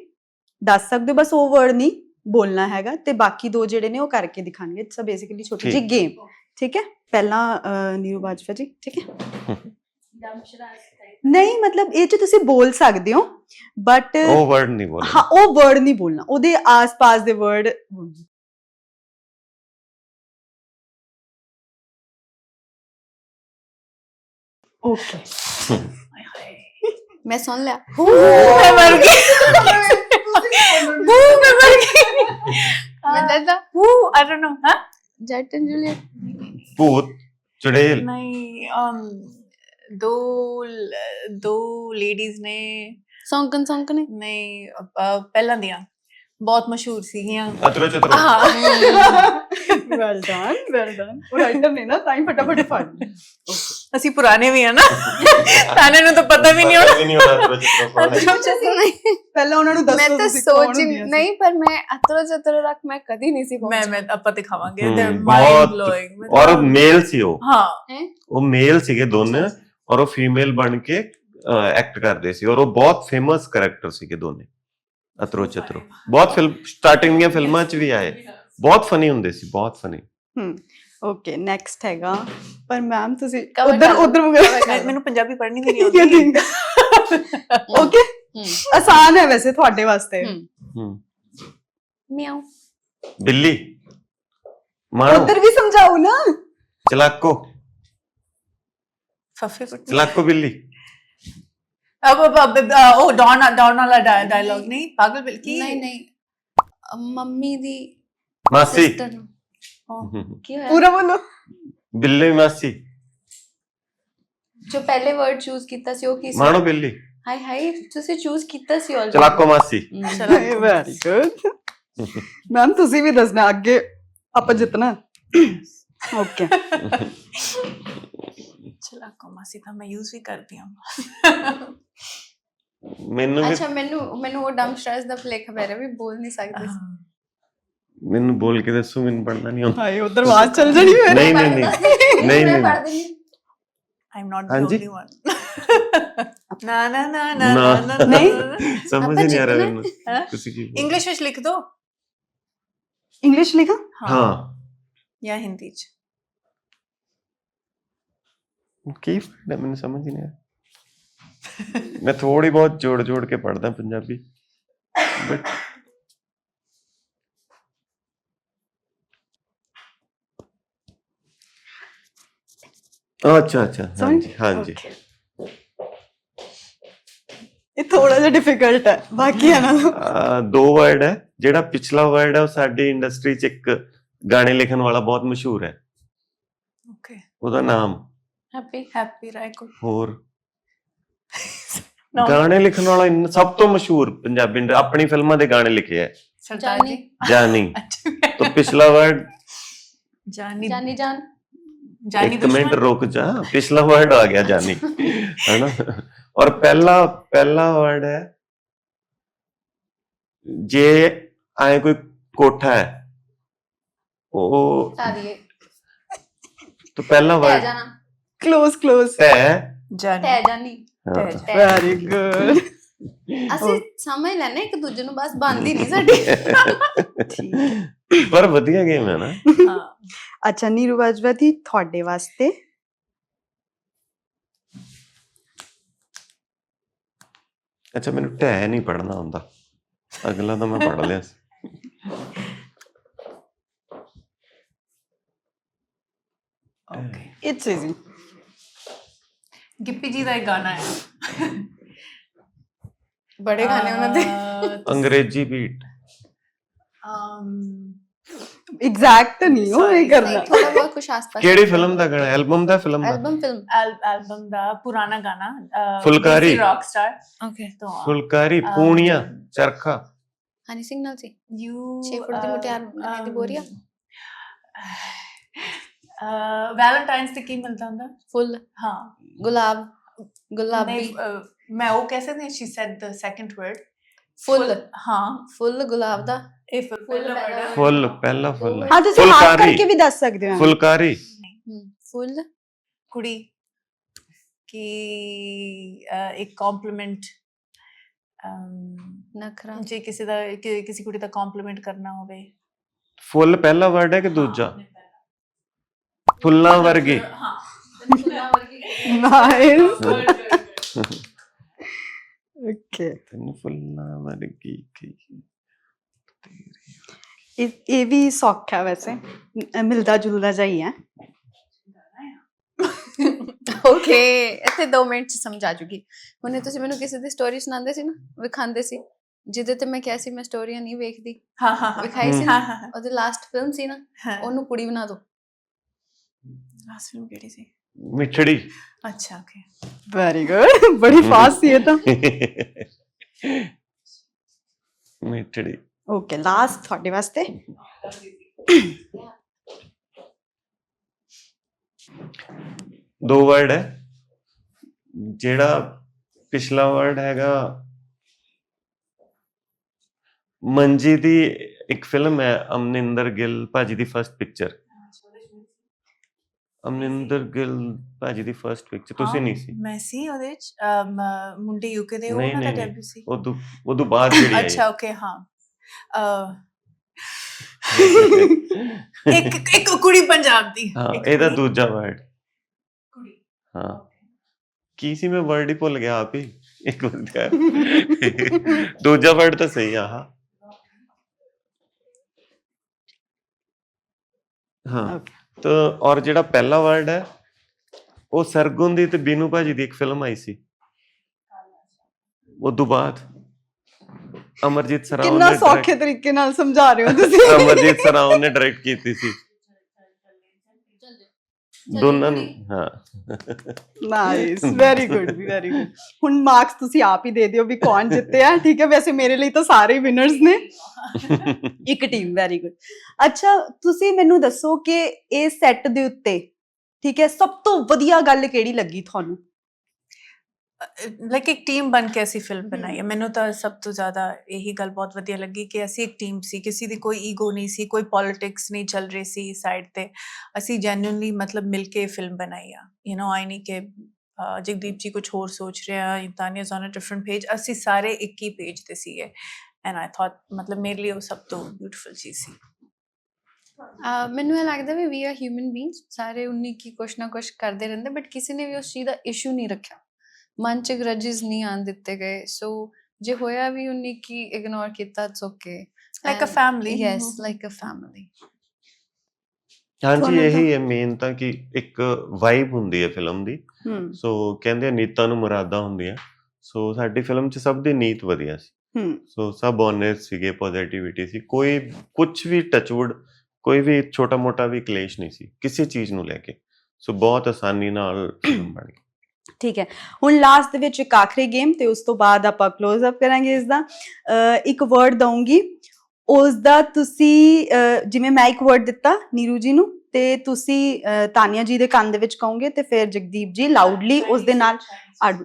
S4: ਦੱਸ ਸਕਦੇ ਹੋ ਬਸ ਉਹ ਵਰਡ ਨਹੀਂ ਬੋਲਣਾ ਹੈਗਾ ਤੇ ਬਾਕੀ ਦੋ ਜਿਹੜੇ ਨੇ ਉਹ ਕਰਕੇ ਦਿਖਾਣਗੇ ਇਟਸ ਬੇਸਿਕਲੀ ਛੋਟੀ ਜਿਹੀ
S3: ਠੀਕ।
S4: ਗੇਮ ਠੀਕ ਹੈ? ਪਹਿਲਾਂ ਨੀਰੂ ਬਾਜਵਾ ਜੀ ਠੀਕ ਹੈ? [LAUGHS] ਨਹੀਂ ਮਤਲਬ ਇਹ ਚ ਤੁਸੀਂ ਬੋਲ ਸਕਦੇ ਹੋ ਬਟ
S3: ਉਹ ਵਰਡ ਨਹੀਂ ਬੋਲਣਾ।
S4: ਹਾਂ ਉਹ ਵਰਡ ਨਹੀਂ ਬੋਲਣਾ ਉਹਦੇ ਆਸ-ਪਾਸ ਦੇ ਵਰਡ ਓਕੇ
S2: ਮੈਂ ਸੁਣ ਲਿਆ।
S1: ਮੈਂ ਮਰ ਗਈ। ਬੂ ਮੈਂ ਮਰ ਗਈ।
S2: ਮੈਂ ਦੱਸਦਾ
S1: ਬੂ ਆਈ ਡੋਨਟ ਨੋ ਹਾਂ
S2: ਜੱਟ ਐਂਡ ਜੂਲੀਅਟ।
S3: ਭੂਤ ਚੁੜੇਲ।
S1: ਨਹੀਂ um ਦੋ ਦੋ ਲੇਡੀਜ਼ ਨੇ।
S2: ਸੌਂਕਨ ਸੌਂਕਨੇ
S1: ਨਹੀਂ ਅਹ, ਪਹਿਲਾਂ ਦੀਆਂ। ਬਹੁਤ ਮਸ਼ਹੂਰ ਸੀਗੀਆਂ।
S3: ਅਤਰੋ ਚਤਰੋ।
S1: ਹਾਂ।
S4: ਵੈਲ ਡਨ ਵੈਲ ਡਨ ਉਹ ਰਾਈਟਰ ਨੇ ਨਾ ਤਾਂ ਹੀ ਫਟਾਫਟ ਫੜ ਲਿਆ।
S1: ਅਸੀਂ ਪੁਰਾਣੇ ਵੀ ਆ ਨਾ। ਤਾਨੇ ਨੂੰ ਤਾਂ ਪਤਾ ਵੀ ਨਹੀਂ ਹੋਣਾ।
S3: ਵੀ ਨਹੀਂ ਹੋਣਾ ਅਤਰੋ ਚਤਰੋ ਕੌਣ ਹੈ।
S2: ਨਹੀਂ।
S4: ਪਹਿਲਾਂ ਉਹਨਾਂ ਨੂੰ ਦੱਸੋ
S2: ਮੈਂ ਤਾਂ
S4: ਤੁਸੀਂ ਕੌਣ
S2: ਸੋਚ ਹੀ
S4: ਹੁੰਦੀਆਂ ਸੀ।
S2: ਨਹੀਂ ਪਰ ਮੈਂ ਅਤਰੋ ਚਤਰੋ ਰੱਖ ਮੈਂ ਕਦੀ ਨਹੀਂ ਸੀ
S1: ਮੈਂ ਮੈਂ ਆਪਾਂ ਦਿਖਾਵਾਂਗੇ।
S3: ਹਮ,
S1: ਦੇ
S3: ਬਹੁਤ-
S1: ਮਾਈਂਡ ਬਲੋਇੰਗ
S3: ਔਰ ਮੇਲ ਸੀ ਉਹ।
S1: ਹਾਂ।
S3: ਉਹ ਮੇਲ ਸੀਗੇ ਦੋਨੇ। ਔਰ ਉਹ ਫੀਮੇਲ ਬਣ ਕੇ ਐਕਟ ਕਰਦੇ ਸੀ ਔਰ ਉਹ ਬਹੁਤ ਫੇਮਸ ਕੈਰੈਕਟਰ ਸੀਗੇ ਦੋਨੇ ਅਤਰੋ ਚਤਰੋ। ਬਹੁਤ ਫਿਲਮ ਸਟਾਰਟਿੰਗ ਦੀਆਂ ਫਿਲਮਾਂ 'ਚ ਵੀ ਆਏ। ਬਹੁਤ ਫਨੀ ਹੁੰਦੇ ਸੀ ਬਹੁਤ ਫਨੀ
S4: ਹਮ ਓਕੇ ਨੈਕਸਟ ਹੈਗਾ। ਪਰ ਮੈਮ ਤੁਸੀਂ ਉਧਰ ਉਧਰ।
S1: ਮੈਨੂੰ ਪੰਜਾਬੀ ਪੜ੍ਹਨੀ ਵੀ ਨਹੀਂ [LAUGHS] ਆਉਂਦੀ।
S4: ਓਕੇ ਆਸਾਨ ਹੈ ਵੈਸੇ ਤੁਹਾਡੇ ਵਾਸਤੇ।
S2: ਹਮ,
S3: ਹੂੰ।
S2: ਮਿਆਉ।
S3: ਬਿੱਲੀ। ਮਾਣੋ
S4: ਉਧਰ ਵੀ ਸਮਝਾਓ ਨਾ।
S3: ਚਲਾਕੋ।
S1: ਫੱਫੇ ਕੁੱਟ
S3: ਚਲਾਕੋ ਬਿੱਲੀ
S1: ਅਬ ਅਬ ਅਬ ਅ, ਉਹ ਡੌਨ ਡੌਨ ਵਾਲਾ ਡਾਇਲੌਗ ਨਹੀਂ ਪਾਗਲ ਬਿਲ ਕੀ
S2: ਨਹੀਂ ਨਹੀਂ ਅ, ਮੰਮੀ ਦੀ
S3: ਮਾਸੀ
S2: sister ਨੂੰ। ਕੀ ਹੋਇਆ
S4: ਪੂਰਾ ਬੋਲੋ
S3: ਬਿੱਲੀ ਮਾਸੀ
S2: ਜੋ ਪਹਿਲੇ ਵਰਡ ਚੂਜ਼ ਕੀਤਾ ਸੀ ਉਹ ਕੀ ਸੀ
S3: ਮਾਣੋ ਬਿੱਲੀ
S2: ਹਾਈ ਹਾਈ ਤੁਸੀਂ ਚੂਜ਼ ਕੀਤਾ ਸੀ ਆਲਰੇਡੀ
S3: ਚਲਾਕੋ ਮਾਸੀ
S1: ਚਲੋ
S4: ਵੈਰੀ ਗੁੱਡ ਮੈਮ ਤੁਸੀਂ ਵੀ ਦੱਸਣਾ ਅੱਗੇ ਆਪਾਂ ਜਿੱਤਣਾ ਓਕੇ
S1: ਚਲਾ ਕੋਮਾਸੀ ਤਾਂ ਮੈਂ ਯੂਜ਼ ਵੀ ਕਰਦੀ ਹਾਂ
S3: ਮੈਨੂੰ ਵੀ
S2: ਅੱਛਾ ਮੈਨੂੰ ਮੈਨੂੰ ਉਹ ਡੰਪ ਸਟਾਰਸ ਦਾ ਪਲੇਖ ਪੈ ਰਿਹਾ ਵੀ ਬੋਲ ਨਹੀਂ ਸਕਦੇ ਸੀ
S3: ਮੈਨੂੰ ਬੋਲ ਕੇ ਦੱਸੋ ਮੈਨੂੰ ਪੜਨਾ ਨਹੀਂ ਆਉਂਦਾ
S4: ਹਾਏ ਉਧਰ ਆਵਾਜ਼ ਚੱਲ ਜਣੀ ਫਿਰ
S3: ਨਹੀਂ ਨਹੀਂ ਨਹੀਂ ਨਹੀਂ
S2: ਮੈਂ
S3: ਨਹੀਂ
S2: ਪੜ੍ਹ ਦਿੰਦੀ
S1: I'm not the
S3: ਹਾਂਜੀ?
S1: only one. ਨਾ ਨਾ ਨਾ ਨਾ
S3: ਨਾ।
S1: ਨਾ
S4: ਨਹੀਂ।
S3: ਸਮਝ
S2: ਆਪਾਂ
S3: ਹੀ ਨਹੀਂ ਆ ਰਿਹਾ
S2: ਜਿੱਤਣਾ।
S3: ਮੈਨੂੰ
S1: ਹੈਂ?
S3: ਤੁਸੀਂ ਕੀ ਬੋਲ-
S1: ਇੰਗਲਿਸ਼ ਵਿੱਚ ਲਿਖ ਦੋ
S4: ਇੰਗਲਿਸ਼ ਲਿਖਾ
S3: ਹਾਂ
S1: ਜਾਂ ਹਿੰਦੀ ਚ
S3: ਕੀ ਫਾਇਦਾ ਮੈਨੂੰ ਸਮਝ ਹੀ ਨਹੀਂ ਆਇਆ। ਮੈਂ ਥੋੜੀ ਬਹੁਤ ਜੋੜ ਜੋੜ ਕੇ ਪੜਦਾ ਪੰਜਾਬੀ। ਬਟ ਅੱਛਾ ਅੱਛਾ ਹਾਂਜੀ ਹਾਂਜੀ.
S4: ਇਹ ਥੋੜਾ ਜਿਹਾ ਡਿਫਿਕਲਟ ਹੈ ਬਾਕੀਆਂ ਨਾਲੋਂ
S3: ਅਹ ਦੋ ਵਰਡ ਹੈ ਜਿਹੜਾ ਪਿਛਲਾ ਵਰਡ ਹੈ ਉਹ ਸਾਡੀ ਇੰਡਸਟਰੀ 'ਚ ਇੱਕ ਗਾਣੇ ਲਿਖਣ ਵਾਲਾ ਬਹੁਤ ਮਸ਼ਹੂਰ ਹੈ।
S1: ਓਕੇ
S3: ਉਹਦਾ ਨਾਮ
S2: ਹੈਪੀ
S1: ਹੈਪੀ ਰਾਇਕੋ
S3: ਹੋਰ? [LAUGHS] ਗਾਣੇ ਲਿਖਣ ਵਾਲਾ ਇੰਨਾ- ਸਭ ਤੋਂ ਮਸ਼ਹੂਰ ਪੰਜਾਬੀ ਇੰਡ- ਆਪਣੀ ਫਿਲਮਾਂ ਦੇ ਗਾਣੇ ਲਿਖੇ ਹੈ
S1: ਸਰਦਾਰ
S2: ਜਾਨੀ।
S1: ਜੀ।
S3: ਜਾਨੀ। [LAUGHS]
S1: ਅੱਛਾ
S3: ਤਾਂ ਪਿਛਲਾ ਵਰਡ?
S1: ਜਾਨੀ।
S2: ਜਾਨੀ ਜਾਨ।
S1: ਜਾਨੀ
S3: ਇੱਕ ਮਿੰਟ
S1: ਦੁਸ਼ਮਨ
S3: ਰੁਕ ਜਾ। ਪਿਛਲਾ ਵਰਡ ਆ ਗਿਆ ਜਾਨੀ। ਹੈਨਾ? ਔਰ ਪਹਿਲਾ ਪਹਿਲਾ ਵਰਡ ਹੈ ਜੇ ਆਏ ਕੋਈ ਕੋਠਾ ਹੈ ਉਹ
S2: ਸਾਦੀਏ
S3: ਤਾਂ ਪਹਿਲਾ
S2: ਤੈ
S3: ਵਰਡ
S2: ਜਾਣਾ।
S3: ক্লোজ
S1: ক্লোজ
S2: ਤੈ ਜਾਨੀ
S1: ਤੈ
S2: ਜਾਨੀ
S4: ਵੈਰੀ ਗੁੱਡ
S2: ਅਸੀਂ oh. ਸਮਝ ਲੈਨੇ ਇੱਕ ਦੂਜੇ ਨੂੰ ਬਸ ਬੰਦੀ ਨਹੀਂ ਸਾਡੀ।
S3: ਪਰ ਵਧੀਆ ਗੇਮ ਹੈ ਨਾ।
S1: ਹਾਂ।
S4: ਅੱਛਾ ਨੀਰੂ ਬਾਜਵਾ ਤੁਹਾਡੇ ਵਾਸਤੇ।
S3: ਅੱਛਾ ਮੈਨੂੰ ਟੈ ਨਹੀਂ ਪੜਨਾ ਆਉਂਦਾ। ਅਗਲਾ ਤਾਂ ਮੈਂ ਪੜ ਲਿਆ ਸੀ।
S1: Okay
S4: it's easy
S1: Gippy ji ਦਾ ਇੱਕ ਗਾਣਾ ਹੈ।
S2: ਬੜੇ ਗਾਣੇ ਉਹਨਾਂ ਦੇ।
S3: ਅੰਗਰੇਜ਼ੀ ਬੀਟ
S1: um,
S4: ਐਗਜ਼ੈਕਟ ਨਹੀਂ ਉਹ ਇਹ ਕਰਨਾ।
S2: ਥੋੜਾ ਬਹੁਤ ਕੁਝ ਆਸ-ਪਾਸ
S3: ਕਿਹੜੀ ਫਿਲਮ ਦਾ ਗਾਣਾ ਐਲਬਮ ਦਾ ਫਿਲਮ ਦਾ?
S2: ਐਲਬਮ ਫਿਲਮ
S1: ਐਲਬਮ ਦਾ ਪੁਰਾਣਾ ਗਾਣਾ
S3: ਫੁਲਕਾਰੀ।
S1: ਰੌਕ ਸਟਾਰ
S2: ਓਕੇ
S1: ਤੋਂ
S3: ਫੁਲਕਾਰੀ ਪੂਣੀਆਂ ਚਰਖਾ।
S2: ਹਨੀ ਸਿੰਘ ਨਾਲ ਸੀ
S1: ਯੂ
S2: ਛੇ ਫੁੱਟ ਦੀ ਮੁਟਿਆਰ ਦੀ ਬੋਰੀਆ?
S1: ਵੈਲੈਂਟਾਈਨਸ ਤੇ ਕੀ ਮਿਲਦਾ ਹੁੰਦਾ?
S2: ਫੁੱਲ।
S1: ਹਾਂ।
S2: ਗੁਲਾਬ। ਗੁਲਾਬੀ
S1: ਨਹੀਂ, ਮੈਂ ਉਹ ਕਹਿ ਸਕਦੀ ਹਾਂ she said the second word
S2: ਫੁੱਲ।
S1: ਹਾਂ।
S2: ਫੁੱਲ ਗੁਲਾਬ ਦਾ।
S1: ਇਹ ਹੈ।
S3: ਫੁੱਲ ਪਹਿਲਾ। ਫੁੱਲ
S4: ਹਾਂ ਤੁਸੀਂ ਹਾਰ
S3: ਫੁਲਕਾਰੀ।
S4: ਕਰਕੇ ਵੀ ਦੱਸ ਸਕਦੇ ਹੋ।
S3: ਫੁਲਕਾਰੀ।
S2: ਫੁੱਲ।
S1: ਕੁੜੀ ਕਿ ਇੱਕ ਕੰਪਲੀਮੈਂਟ
S2: ਨਖਰਾ।
S1: ਜੇ ਕਿਸੇ ਦਾ ਕਿਸੇ ਕੁੜੀ ਦਾ ਕੰਪਲੀਮੈਂਟ ਕਰਨਾ ਹੋਵੇ।
S3: ਫੁੱਲ ਪਹਿਲਾ ਵਰਡ ਹੈ ਕਿ ਦੂਜਾ? ਫੁੱਲਾਂ ਵਰਗੀ।
S1: ਹਾਂ
S4: ਨਾਈਸ ਓਕੇ
S3: ਤੈਨੂੰ ਫੁੱਲਾਂ ਵਰਗੀ ਕੀ?
S4: ਇਹ ਇਹ ਵੀ ਸੌਖਾ ਵੈਸੇ। ਮਿਲਦਾ ਜੁਲਦਾ ਜਿਹਾ ਹੀ
S2: ਓਕੇ ਇੱਥੇ 2 ਮਿੰਟ ਚ ਸਮਝ ਜੂਗੀ। ਹੁਣੇ ਤੁਸੀਂ ਮੈਨੂੰ ਕਿਸੇ ਦੀ ਸਟੋਰੀ ਸੁਣਾਉਂਦੇ ਸੀ ਨਾ ਵਿਖਾਉਂਦੇ ਸੀ। ਜਿਹਦੇ ਤੇ ਮੈਂ ਕਿਹਾ ਸੀ ਮੈਂ ਸਟੋਰੀਆਂ ਨਹੀਂ ਵੇਖਦੀ।
S1: ਹਾਂ ਹਾਂ
S2: ਵਿਖਾਈ ਸੀ
S1: ਹਾਂ
S2: ਨਾ
S1: ਹਾਂ।
S2: ਉਹਦੀ ਲਾਸਟ ਫਿਲਮ ਸੀ ਨਾ ਉਹਨੂੰ ਕੁੜੀ ਬਣਾ ਦਿਓ
S1: ਲਾਸਟ ਫਿਲਮ ਕਿਹੜੀ ਸੀ?
S3: ਮਿੱਠੜੀ।
S1: ਅੱਛਾ ਓਕੇ
S4: ਵੈਰੀ ਗੁੱਡ ਬੜੀ ਫਾਸਟ ਸੀ ਇਹ ਤਾਂ। [LAUGHS]
S3: ਮਿੱਠੜੀ।
S4: ਓਕੇ ਲਾਸਟ ਤੁਹਾਡੇ ਵਾਸਤੇ।
S3: ਦੋ ਵਰਡ ਹੈ। ਜਿਹੜਾ ਪਿਛਲਾ ਵਰਡ ਹੈਗਾ ਮੰਜੀ ਦੀ ਇੱਕ ਫਿਲਮ ਹੈ ਅਮਨਿੰਦਰ ਗਿੱਲ ਭਾਜੀ ਦੀ ਫਰਸਟ ਪਿਕਚਰ ਅਮਨਿੰਦਰ ਗਿੱਲ ਭਾਜੀ ਦੀ ਫਰਸਟ ਪਿਕਚਰ ਤੁਸੀਂ ਨਹੀਂ ਸੀ?
S1: ਮੈਂ ਸੀ ਉਹਦੇ ਵਿੱਚ ਅਮ, ਮੁੰਡੇ ਯੂਕੇ ਦੇ ਉਹ
S3: ਨਹੀਂ,
S1: ਉਹਨਾਂ ਦਾ
S3: ਨਹੀਂ, ਨਹੀਂ।
S1: ਡੈਬਿਊ ਸੀ।
S3: ਉਦੋਂ ਉਦੋਂ ਬਾਅਦ ਜਿਹੜੀ ਆਈ।
S1: ਅੱਛਾ ਓਕੇ ਹਾਂ। ਇੱਕ ਇੱਕ ਕੁੜੀ ਪੰਜਾਬ ਦੀ।
S3: ਹਾਂ
S1: ਇੱਕ
S3: ਇਹਦਾ
S1: ਕੁੜੀ-
S3: ਦੂਜਾ ਵਰਡ
S1: ਕੁੜੀ।
S3: ਹਾਂ। ਕੀ ਸੀ ਮੈਂ ਵਰਡ ਹੀ ਭੁੱਲ ਗਿਆ ਆਪ ਹੀ। ਇੱਕ ਮਿੰਟ ਯਾਰ। ਦੂਜਾ ਵਰਡ ਤਾਂ ਸਹੀ ਆ ਹਾਂ। ਹਾਂ ਤਾਂ ਔਰ ਜਿਹੜਾ ਪਹਿਲਾ ਵਰਡ ਹੈ ਉਹ ਸਰਗੁਣ ਦੀ ਤੇ ਬੀਨੂ ਭਾਜੀ ਦੀ ਇੱਕ ਫਿਲਮ ਆਈ ਸੀ। ਉਹ ਤੋਂ ਬਾਅਦ ਅਮਰਜੀਤ ਸਰਾਓ
S4: ਕਿੰਨਾ
S3: ਨੇ
S4: ਸੌਖੇ
S3: direct-
S4: ਤਰੀਕੇ ਨਾਲ ਸਮਝਾ ਰਹੇ ਹੋ ਤੁਸੀਂ।
S3: ਅਮਰਜੀਤ ਸਰਾਓ ਨੇ ਡਾਇਰੈਕਟ ਕੀਤੀ ਸੀ। ਦੋਨਾਂ ਹਾਂ।
S4: Nice very good very good ਹੁਣ ਮਾਰਕਸ ਤੁਸੀਂ ਆਪ ਹੀ ਦੇ ਦਿਓ ਵੀ ਕੌਣ ਜਿੱਤਿਆ ਠੀਕ ਹੈ ਵੈਸੇ ਮੇਰੇ ਲਈ ਤਾਂ ਸਾਰੇ ਵਿਨਰਸ ਨੇ। [LAUGHS] ਇੱਕ ਟੀਮ ਵੈਰੀ ਗੁੱਡ ਅੱਛਾ ਤੁਸੀਂ ਮੈਨੂੰ ਦੱਸੋ ਕਿ ਇਹ ਸੈੱਟ ਦੇ ਉੱਤੇ ਠੀਕ ਹੈ ਸਭ ਤੋਂ ਵਧੀਆ ਗੱਲ ਕਿਹੜੀ ਲੱਗੀ ਤੁਹਾਨੂੰ?
S1: ਲਾਈਕ ਇੱਕ ਟੀਮ ਬਣ ਕੇ ਅਸੀਂ ਫਿਲਮ ਬਣਾਈ ਹੈ ਮੈਨੂੰ ਤਾਂ ਸਭ ਤੋਂ ਜ਼ਿਆਦਾ ਇਹੀ ਗੱਲ ਬਹੁਤ ਵਧੀਆ ਲੱਗੀ ਕਿ ਅਸੀਂ ਇੱਕ ਟੀਮ ਸੀ ਕਿਸੇ ਦੀ ਕੋਈ ਈਗੋ ਨਹੀਂ ਸੀ ਕੋਈ ਪੋਲਿਟਿਕਸ ਨਹੀਂ ਚੱਲ ਰਹੀ ਸੀ ਸਾਈਡ ਤੇ ਅਸੀਂ ਜੈਨੂਇਨਲੀ ਮਤਲਬ ਮਿਲ ਕੇ ਫਿਲਮ ਬਣਾਈ ਆ ਯੂ نو ਆਈ ਨਹੀਂ ਕਿ ਜਗਦੀਪ ਜੀ ਕੁਝ ਹੋਰ ਸੋਚ ਰਿਹਾ Tania on a different page ਅਸੀਂ ਸਾਰੇ ਇੱਕ ਹੀ ਪੇਜ ਤੇ ਸੀਗੇ ਐਂਡ ਆਈ ਥਾਟ ਮਤਲਬ ਮੇਰੇ ਲਈ ਉਹ ਸਭ ਤੋਂ ਬਿਊਟੀਫੁਲ ਚੀਜ਼ ਸੀ
S2: ਮੈਨੂੰ ਇਹ ਲੱਗਦਾ ਵੀ ਵੀ ਆਰ ਹਿਊਮਨ ਬੀਇੰਗਸ ਸਾਰੇ ਉਨੀ ਕੀ ਕੁਛ ਨਾ ਕੁਛ ਕਰਦੇ ਰਹਿੰਦੇ ਬਟ ਕਿਸੇ ਨੇ ਵੀ ਉਸ ਚੀਜ਼ ਦਾ ਇਸ਼ੂ ਨਹੀਂ ਰੱਖਿਆ ਮਨ ਚ ਗਰਜਸ ਨਹੀਂ ਆਣ ਦਿੱਤੇ ਗਏ। ਸੋ ਜੇ ਹੋਇਆ ਵੀ ਉਨੀ ਕੀ ਇਗਨੋਰ ਕੀਤਾ it's okay
S1: like a family
S2: yes like a family
S3: ਹਾਂਜੀ ਇਹੀ ਹੈ ਮੇਨ ਤਾਂ ਕਿ ਇੱਕ ਵਾਈਬ ਹੁੰਦੀ ਹੈ ਫਿਲਮ ਦੀ। ਸੋ ਕਹਿੰਦੇ ਆ ਨੀਤਾਂ ਨੂੰ ਮੁਰਾਦਾਂ ਹੁੰਦੀਆਂ। ਸੋ ਸਾਡੀ ਫਿਲਮ 'ਚ ਸਭ ਦੀ ਨੀਤ ਵਧੀਆ ਸੀ।
S4: ਹੂੰ।
S3: ਸੋ ਸਭ ਓਨੈਸਟ ਸੀਗੇ ਪੋਜ਼ਿਟਿਵਿਟੀ ਸੀ। ਕੋਈ ਕੁਝ ਵੀ ਟਚਵੁੱਡ ਕੋਈ ਵੀ ਛੋਟਾ ਮੋਟਾ ਵੀ ਕਲੇਸ਼ ਨਹੀਂ ਸੀ। ਕਿਸੇ ਚੀਜ਼ ਨੂੰ ਲੈ ਕੇ। ਸੋ ਬਹੁਤ ਆਸਾਨੀ ਨਾਲ ਫਿਲਮ ਬਣ ਗਈ।
S4: ਠੀਕ ਹੈ। ਹੁਣ ਲਾਸਟ ਦੇ ਵਿੱਚ ਇੱਕ ਆਖਰੀ ਗੇਮ ਤੇ ਉਸ ਤੋਂ ਬਾਅਦ ਆਪਾਂ ক্লোਜ਼ ਅਪ ਕਰਾਂਗੇ ਇਸ ਦਾ ਇੱਕ ਵਰਡ ਦਊਂਗੀ। ਉਸ ਦਾ ਤੁਸੀਂ ਜਿਵੇਂ ਮੈਂ ਇੱਕ ਵਰਡ ਦਿੱਤਾ ਨੀਰੂ ਜੀ ਨੂੰ ਤੇ ਤੁਸੀਂ ਤਾਨੀਆ ਜੀ ਦੇ ਕੰਨ ਦੇ ਵਿੱਚ ਕਹੋਗੇ ਤੇ ਫਿਰ ਜਗਦੀਪ ਜੀ ਲਾਊਡਲੀ ਉਸ ਦੇ ਨਾਲ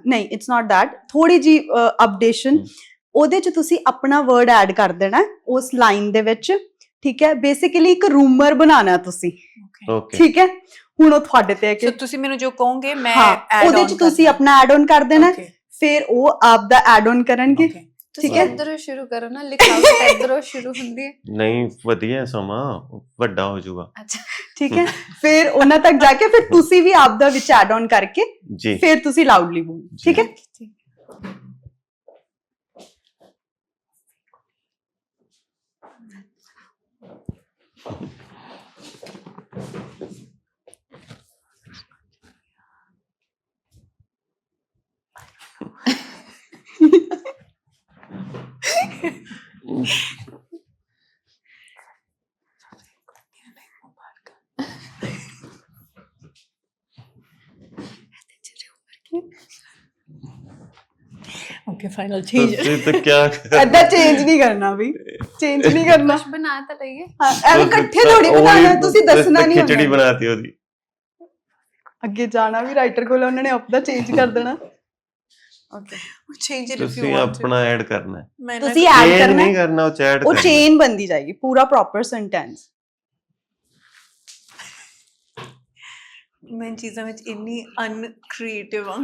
S4: ਨਹੀਂ ਇਟਸ ਨਾਟ ਥੈਟ ਥੋੜੀ ਜੀ ਅਪਡੇਸ਼ਨ। ਉਹਦੇ ਚ ਤੁਸੀਂ ਆਪਣਾ ਵਰਡ ਐਡ ਕਰ ਦੇਣਾ ਉਸ ਲਾਈਨ ਦੇ ਵਿੱਚ। ਠੀਕ ਹੈ। ਬੇਸਿਕਲੀ ਇੱਕ ਰੂਮਰ ਬਣਾਉਣਾ ਤੁਸੀਂ।
S3: ਓਕੇ
S4: ਠੀਕ ਹੈ। ਹੁਣ ਉਹ ਤੁਹਾਡੇ ਤੇ ਹੈ ਕਿ
S1: ਸੋ ਤੁਸੀਂ ਮੈਨੂੰ ਜੋ ਕਹੋਗੇ ਮੈਂ
S4: ਹਾਂ
S1: add
S4: ਉਹਦੇ
S1: on
S4: ਚ ਤੁਸੀਂ
S1: ਕਰਨਾ।
S4: ਆਪਣਾ ਐਡ ਆਨ ਕਰ ਦੇਣਾ ਹੈ,
S1: Okay,
S4: ਫਿਰ ਉਹ ਆਪ ਦਾ ਐਡ ਆਨ ਕਰਨਗੇ।
S1: Okay.
S2: ਤੁਸੀਂ
S4: ਹੈ।
S2: ਇੱਧਰੋਂ ਸ਼ੁਰੂ ਕਰੋ ਨਾ ਲਿਖਾਵਟ ਇੱਧਰੋਂ ਸ਼ੁਰੂ ਹੁੰਦੀ ਹੈ।
S3: ਨਹੀਂ ਵਧੀਆ ਸਮਾਂ ਵੱਡਾ ਹੋ ਜਾਊਗਾ।
S2: ਅੱਛਾ।
S4: ਠੀਕ ਹੈ? ਫਿਰ ਉਹਨਾਂ ਤੱਕ ਜਾ ਕੇ ਫਿਰ ਤੁਸੀਂ ਵੀ ਆਪ ਦਾ ਵਿੱਚ ਐਡ ਆਨ ਕਰਕੇ
S3: ਜੀ।
S4: ਫਿਰ ਤੁਸੀਂ ਲਾਊਡਲੀ ਬੋਲੋ। ਠੀਕ ਹੈ?
S1: Okay,
S3: ਤੁਸੀਂ ਤਾਂ ਕਿਆ ਕਰ-
S4: ਐਦਾਂ ਚੇਂਜ ਨਹੀਂ ਕਰਨਾ ਵੀ ਚੇਂਜ ਨਹੀਂ ਕਰਨਾ
S2: ਕੁਝ ਬਣਾ ਤਾਂ ਲਈਏ
S4: ਹਾਂ, ਐਵੇਂ
S3: ਤੁਸੀਂ
S4: ਇਕੱਠੇ ਥੋੜੀ ਬਣਾਉਣਾ ਤੁਸੀਂ ਦੱਸਣਾ ਨਹੀਂ
S3: ਖਿਚੜੀ
S4: ਹੁੰਦਾ
S3: ਬਣਾਤੀ ਉਹਦੀ
S4: ਅੱਗੇ ਜਾਣਾ ਵੀ ਰਾਈਟਰ ਕੋਲ ਉਹਨਾਂ ਨੇ ਆਪਦਾ ਚੇਂਜ ਕਰ ਦੇਣਾ।
S2: Okay
S1: Change it if you
S3: ਤੁਸੀਂ
S1: want to.
S3: ਆਪਣਾ ਐਡ ਕਰਨਾ ਹੈ
S1: ਮੈਂ
S4: ਤੁਸੀਂ
S1: ਨਾ-
S4: ਐਡ
S3: Change
S4: ਕਰਨਾ
S3: ਨਹੀਂ
S4: ਹੈ,
S3: ਕਰਨਾ ਉਹ ਐਡ
S4: ਉਹ
S3: ਕਰਨਾ
S4: ਚੇਨ ਬੰਦੀ ਜਾਏਗੀ ਪੂਰਾ ਪ੍ਰੋਪਰ ਸੈਂਟੈਂਸ
S1: ਮੈਂ ਚੀਜ਼ਾਂ ਵਿੱਚ ਇੰਨੀ ਅਨਕ੍ਰੀਏਟਿਵ ਹਾਂ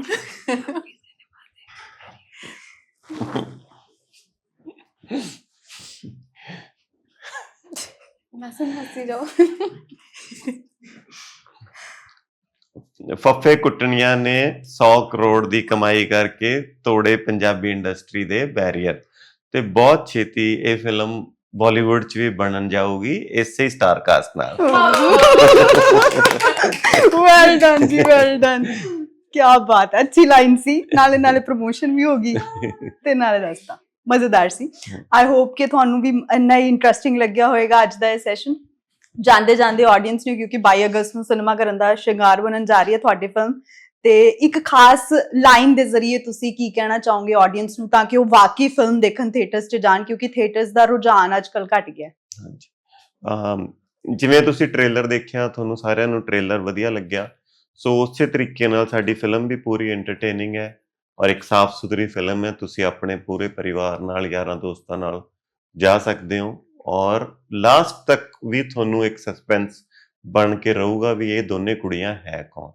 S2: ਬਸ ਹੱਸੀ ਜਾਓ
S3: ਫੱਫੇ ਕੁੱਟਣੀਆਂ ਨੇ 100 ਕਰੋੜ ਦੀ ਕਮਾਈ ਕਰਕੇ ਤੋੜੇ ਪੰਜਾਬੀ ਇੰਡਸਟਰੀ ਦੇ ਬੈਰੀਅਰ। ਤੇ ਬਹੁਤ ਛੇਤੀ ਇਹ ਫਿਲਮ ਬਾਲੀਵੁੱਡ 'ਚ ਵੀ ਬਣਨ ਜਾਊਗੀ ਇਸੇ ਸਟਾਰ ਕਾਸਟ ਨਾਲ।
S4: ਵੈਲ ਡਨ ਜੀ ਵੈਲ ਡਨ ਕੀ ਬਾਤ ਹੈ ਅੱਛੀ ਲਾਈਨ ਸੀ। ਨਾਲੇ ਨਾਲੇ ਪ੍ਰੋਮੋਸ਼ਨ ਵੀ ਹੋ ਗਈ। ਤੇ ਨਾਲੇ ਦੱਸਤਾ ਮਜ਼ੇਦਾਰ ਸੀ। ਆਈ ਹੋਪ ਕਿ ਤੁਹਾਨੂੰ ਵੀ ਇੰਨਾ ਹੀ ਇੰਟਰਸਟਿੰਗ ਲੱਗਿਆ ਹੋਵੇਗਾ ਅੱਜ ਦਾ ਇਹ ਸੈਸ਼ਨ ਜਾਂਦੇ ਜਾਂਦੇ ਆਡੀਅנס ਨੂੰ, ਕਿਉਂਕਿ 22 ਅਗਸਤ ਨੂੰ ਸਿਨੇਮਾ ਕਰਨ ਦਾ ਸ਼ਿੰਗਾਰ ਬਣਨ ਜਾ ਰਹੀ ਹੈ ਤੁਹਾਡੀ ਫਿਲਮ ਤੇ ਇੱਕ ਖਾਸ ਲਾਈਨ ਦੇ ਜ਼ਰੀਏ ਤੁਸੀਂ ਕੀ ਕਹਿਣਾ ਚਾਹੋਗੇ ਆਡੀਅנס ਨੂੰ, ਤਾਂ ਕਿ ਉਹ ਵਾਕਈ ਫਿਲਮ ਦੇਖਣ ਥੀਏਟਰਸ 'ਚ ਜਾਣ, ਕਿਉਂਕਿ ਥੀਏਟਰਸ ਦਾ ਰੁਝਾਨ ਅੱਜਕੱਲ ਘਟ ਗਿਆ।
S3: ਹਾਂਜੀ। ਜਿਵੇਂ ਤੁਸੀਂ ਟ੍ਰੇਲਰ ਦੇਖਿਆ, ਤੁਹਾਨੂੰ ਸਾਰਿਆਂ ਨੂੰ ਟ੍ਰੇਲਰ ਵਧੀਆ ਲੱਗਿਆ। ਸੋ ਉਸੇ ਤਰੀਕੇ ਨਾਲ ਸਾਡੀ ਫਿਲਮ ਵੀ ਪੂਰੀ ਐਂਟਰਟੇਨਿੰਗ ਹੈ ਔਰ ਇੱਕ ਸਾਫ਼ ਸੁਥਰੀ ਫਿਲਮ ਹੈ। ਤੁਸੀਂ ਆਪਣੇ ਪੂਰੇ ਪਰਿਵਾਰ ਨਾਲ, ਯਾਰਾਂ ਦੋਸਤਾਂ ਨਾਲ ਜਾ ਸਕਦੇ ਹੋ। ਔਰ ਲਾਸਟ ਤੱਕ ਵੀ ਤੁਹਾਨੂੰ ਇੱਕ ਸਸਪੈਂਸ ਬਣ ਕੇ ਰਹੂਗਾ ਵੀ ਇਹ ਦੋਨੇ ਕੁੜੀਆਂ ਹੈ ਕੌਣ?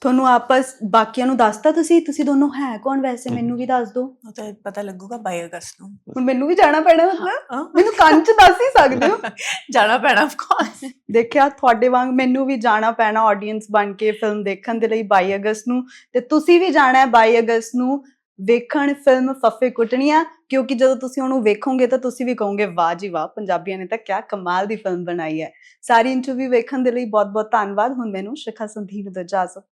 S4: ਤੁਹਾਨੂੰ ਆਪਸ ਬਾਕੀਆਂ ਨੂੰ ਦੱਸਤਾ ਤੁਸੀਂ? ਤੁਸੀਂ ਦੋਨੋਂ ਹੈ ਕੌਣ ਵੈਸੇ? ਮੈਨੂੰ ਵੀ ਦੱਸ ਦਿਓ
S1: ਉਹ ਤਾਂ ਪਤਾ ਲੱਗੂਗਾ 22 ਅਗਸਤ ਨੂੰ।
S4: ਹੁਣ ਮੈਨੂੰ ਵੀ ਜਾਣਾ ਪੈਣਾ ਮਤਲਬ
S1: ਹਾਂ।
S4: ਮੈਨੂੰ ਕੰਨ 'ਚ ਦੱਸ ਹੀ ਸਕਦੇ ਹੋ। [LAUGHS]
S1: ਜਾਣਾ ਪੈਣਾ ਆਫ ਕੋਰਸ
S4: ਦੇਖਿਆ ਤੁਹਾਡੇ ਵਾਂਗ ਮੈਨੂੰ ਵੀ ਜਾਣਾ ਪੈਣਾ ਆਡੀਅנס ਬਣ ਕੇ ਫਿਲਮ ਦੇਖਣ ਦੇ ਲਈ 22 ਅਗਸਤ ਨੂੰ। ਤੇ ਤੁਸੀਂ ਵੀ ਜਾਣਾ ਹੈ 22 ਅਗਸਤ ਨੂੰ ਵੇਖਣ ਫਿਲਮ ਫੱਫੇ ਕੁੱਟਣੀਆਂ। ਕਿਉਂਕਿ ਜਦੋਂ ਤੁਸੀਂ ਉਹਨੂੰ ਵੇਖੋਗੇ ਤਾਂ ਤੁਸੀਂ ਵੀ ਕਹੋਗੇ, ਵਾਹ ਜੀ ਵਾਹ, ਪੰਜਾਬੀਆਂ ਨੇ ਤਾਂ ਕਿਆ ਕਮਾਲ ਦੀ ਫਿਲਮ ਬਣਾਈ ਹੈ। ਸਾਰੀ ਇੰਟਰਵਿਊ ਵੇਖਣ ਦੇ ਲਈ ਬਹੁਤ ਬਹੁਤ ਧੰਨਵਾਦ। ਹੁਣ ਮੈਨੂੰ ਸ਼ਿਖਾ ਸੰਧੀ ਨੂੰ ਇਜਾਜ਼ਤ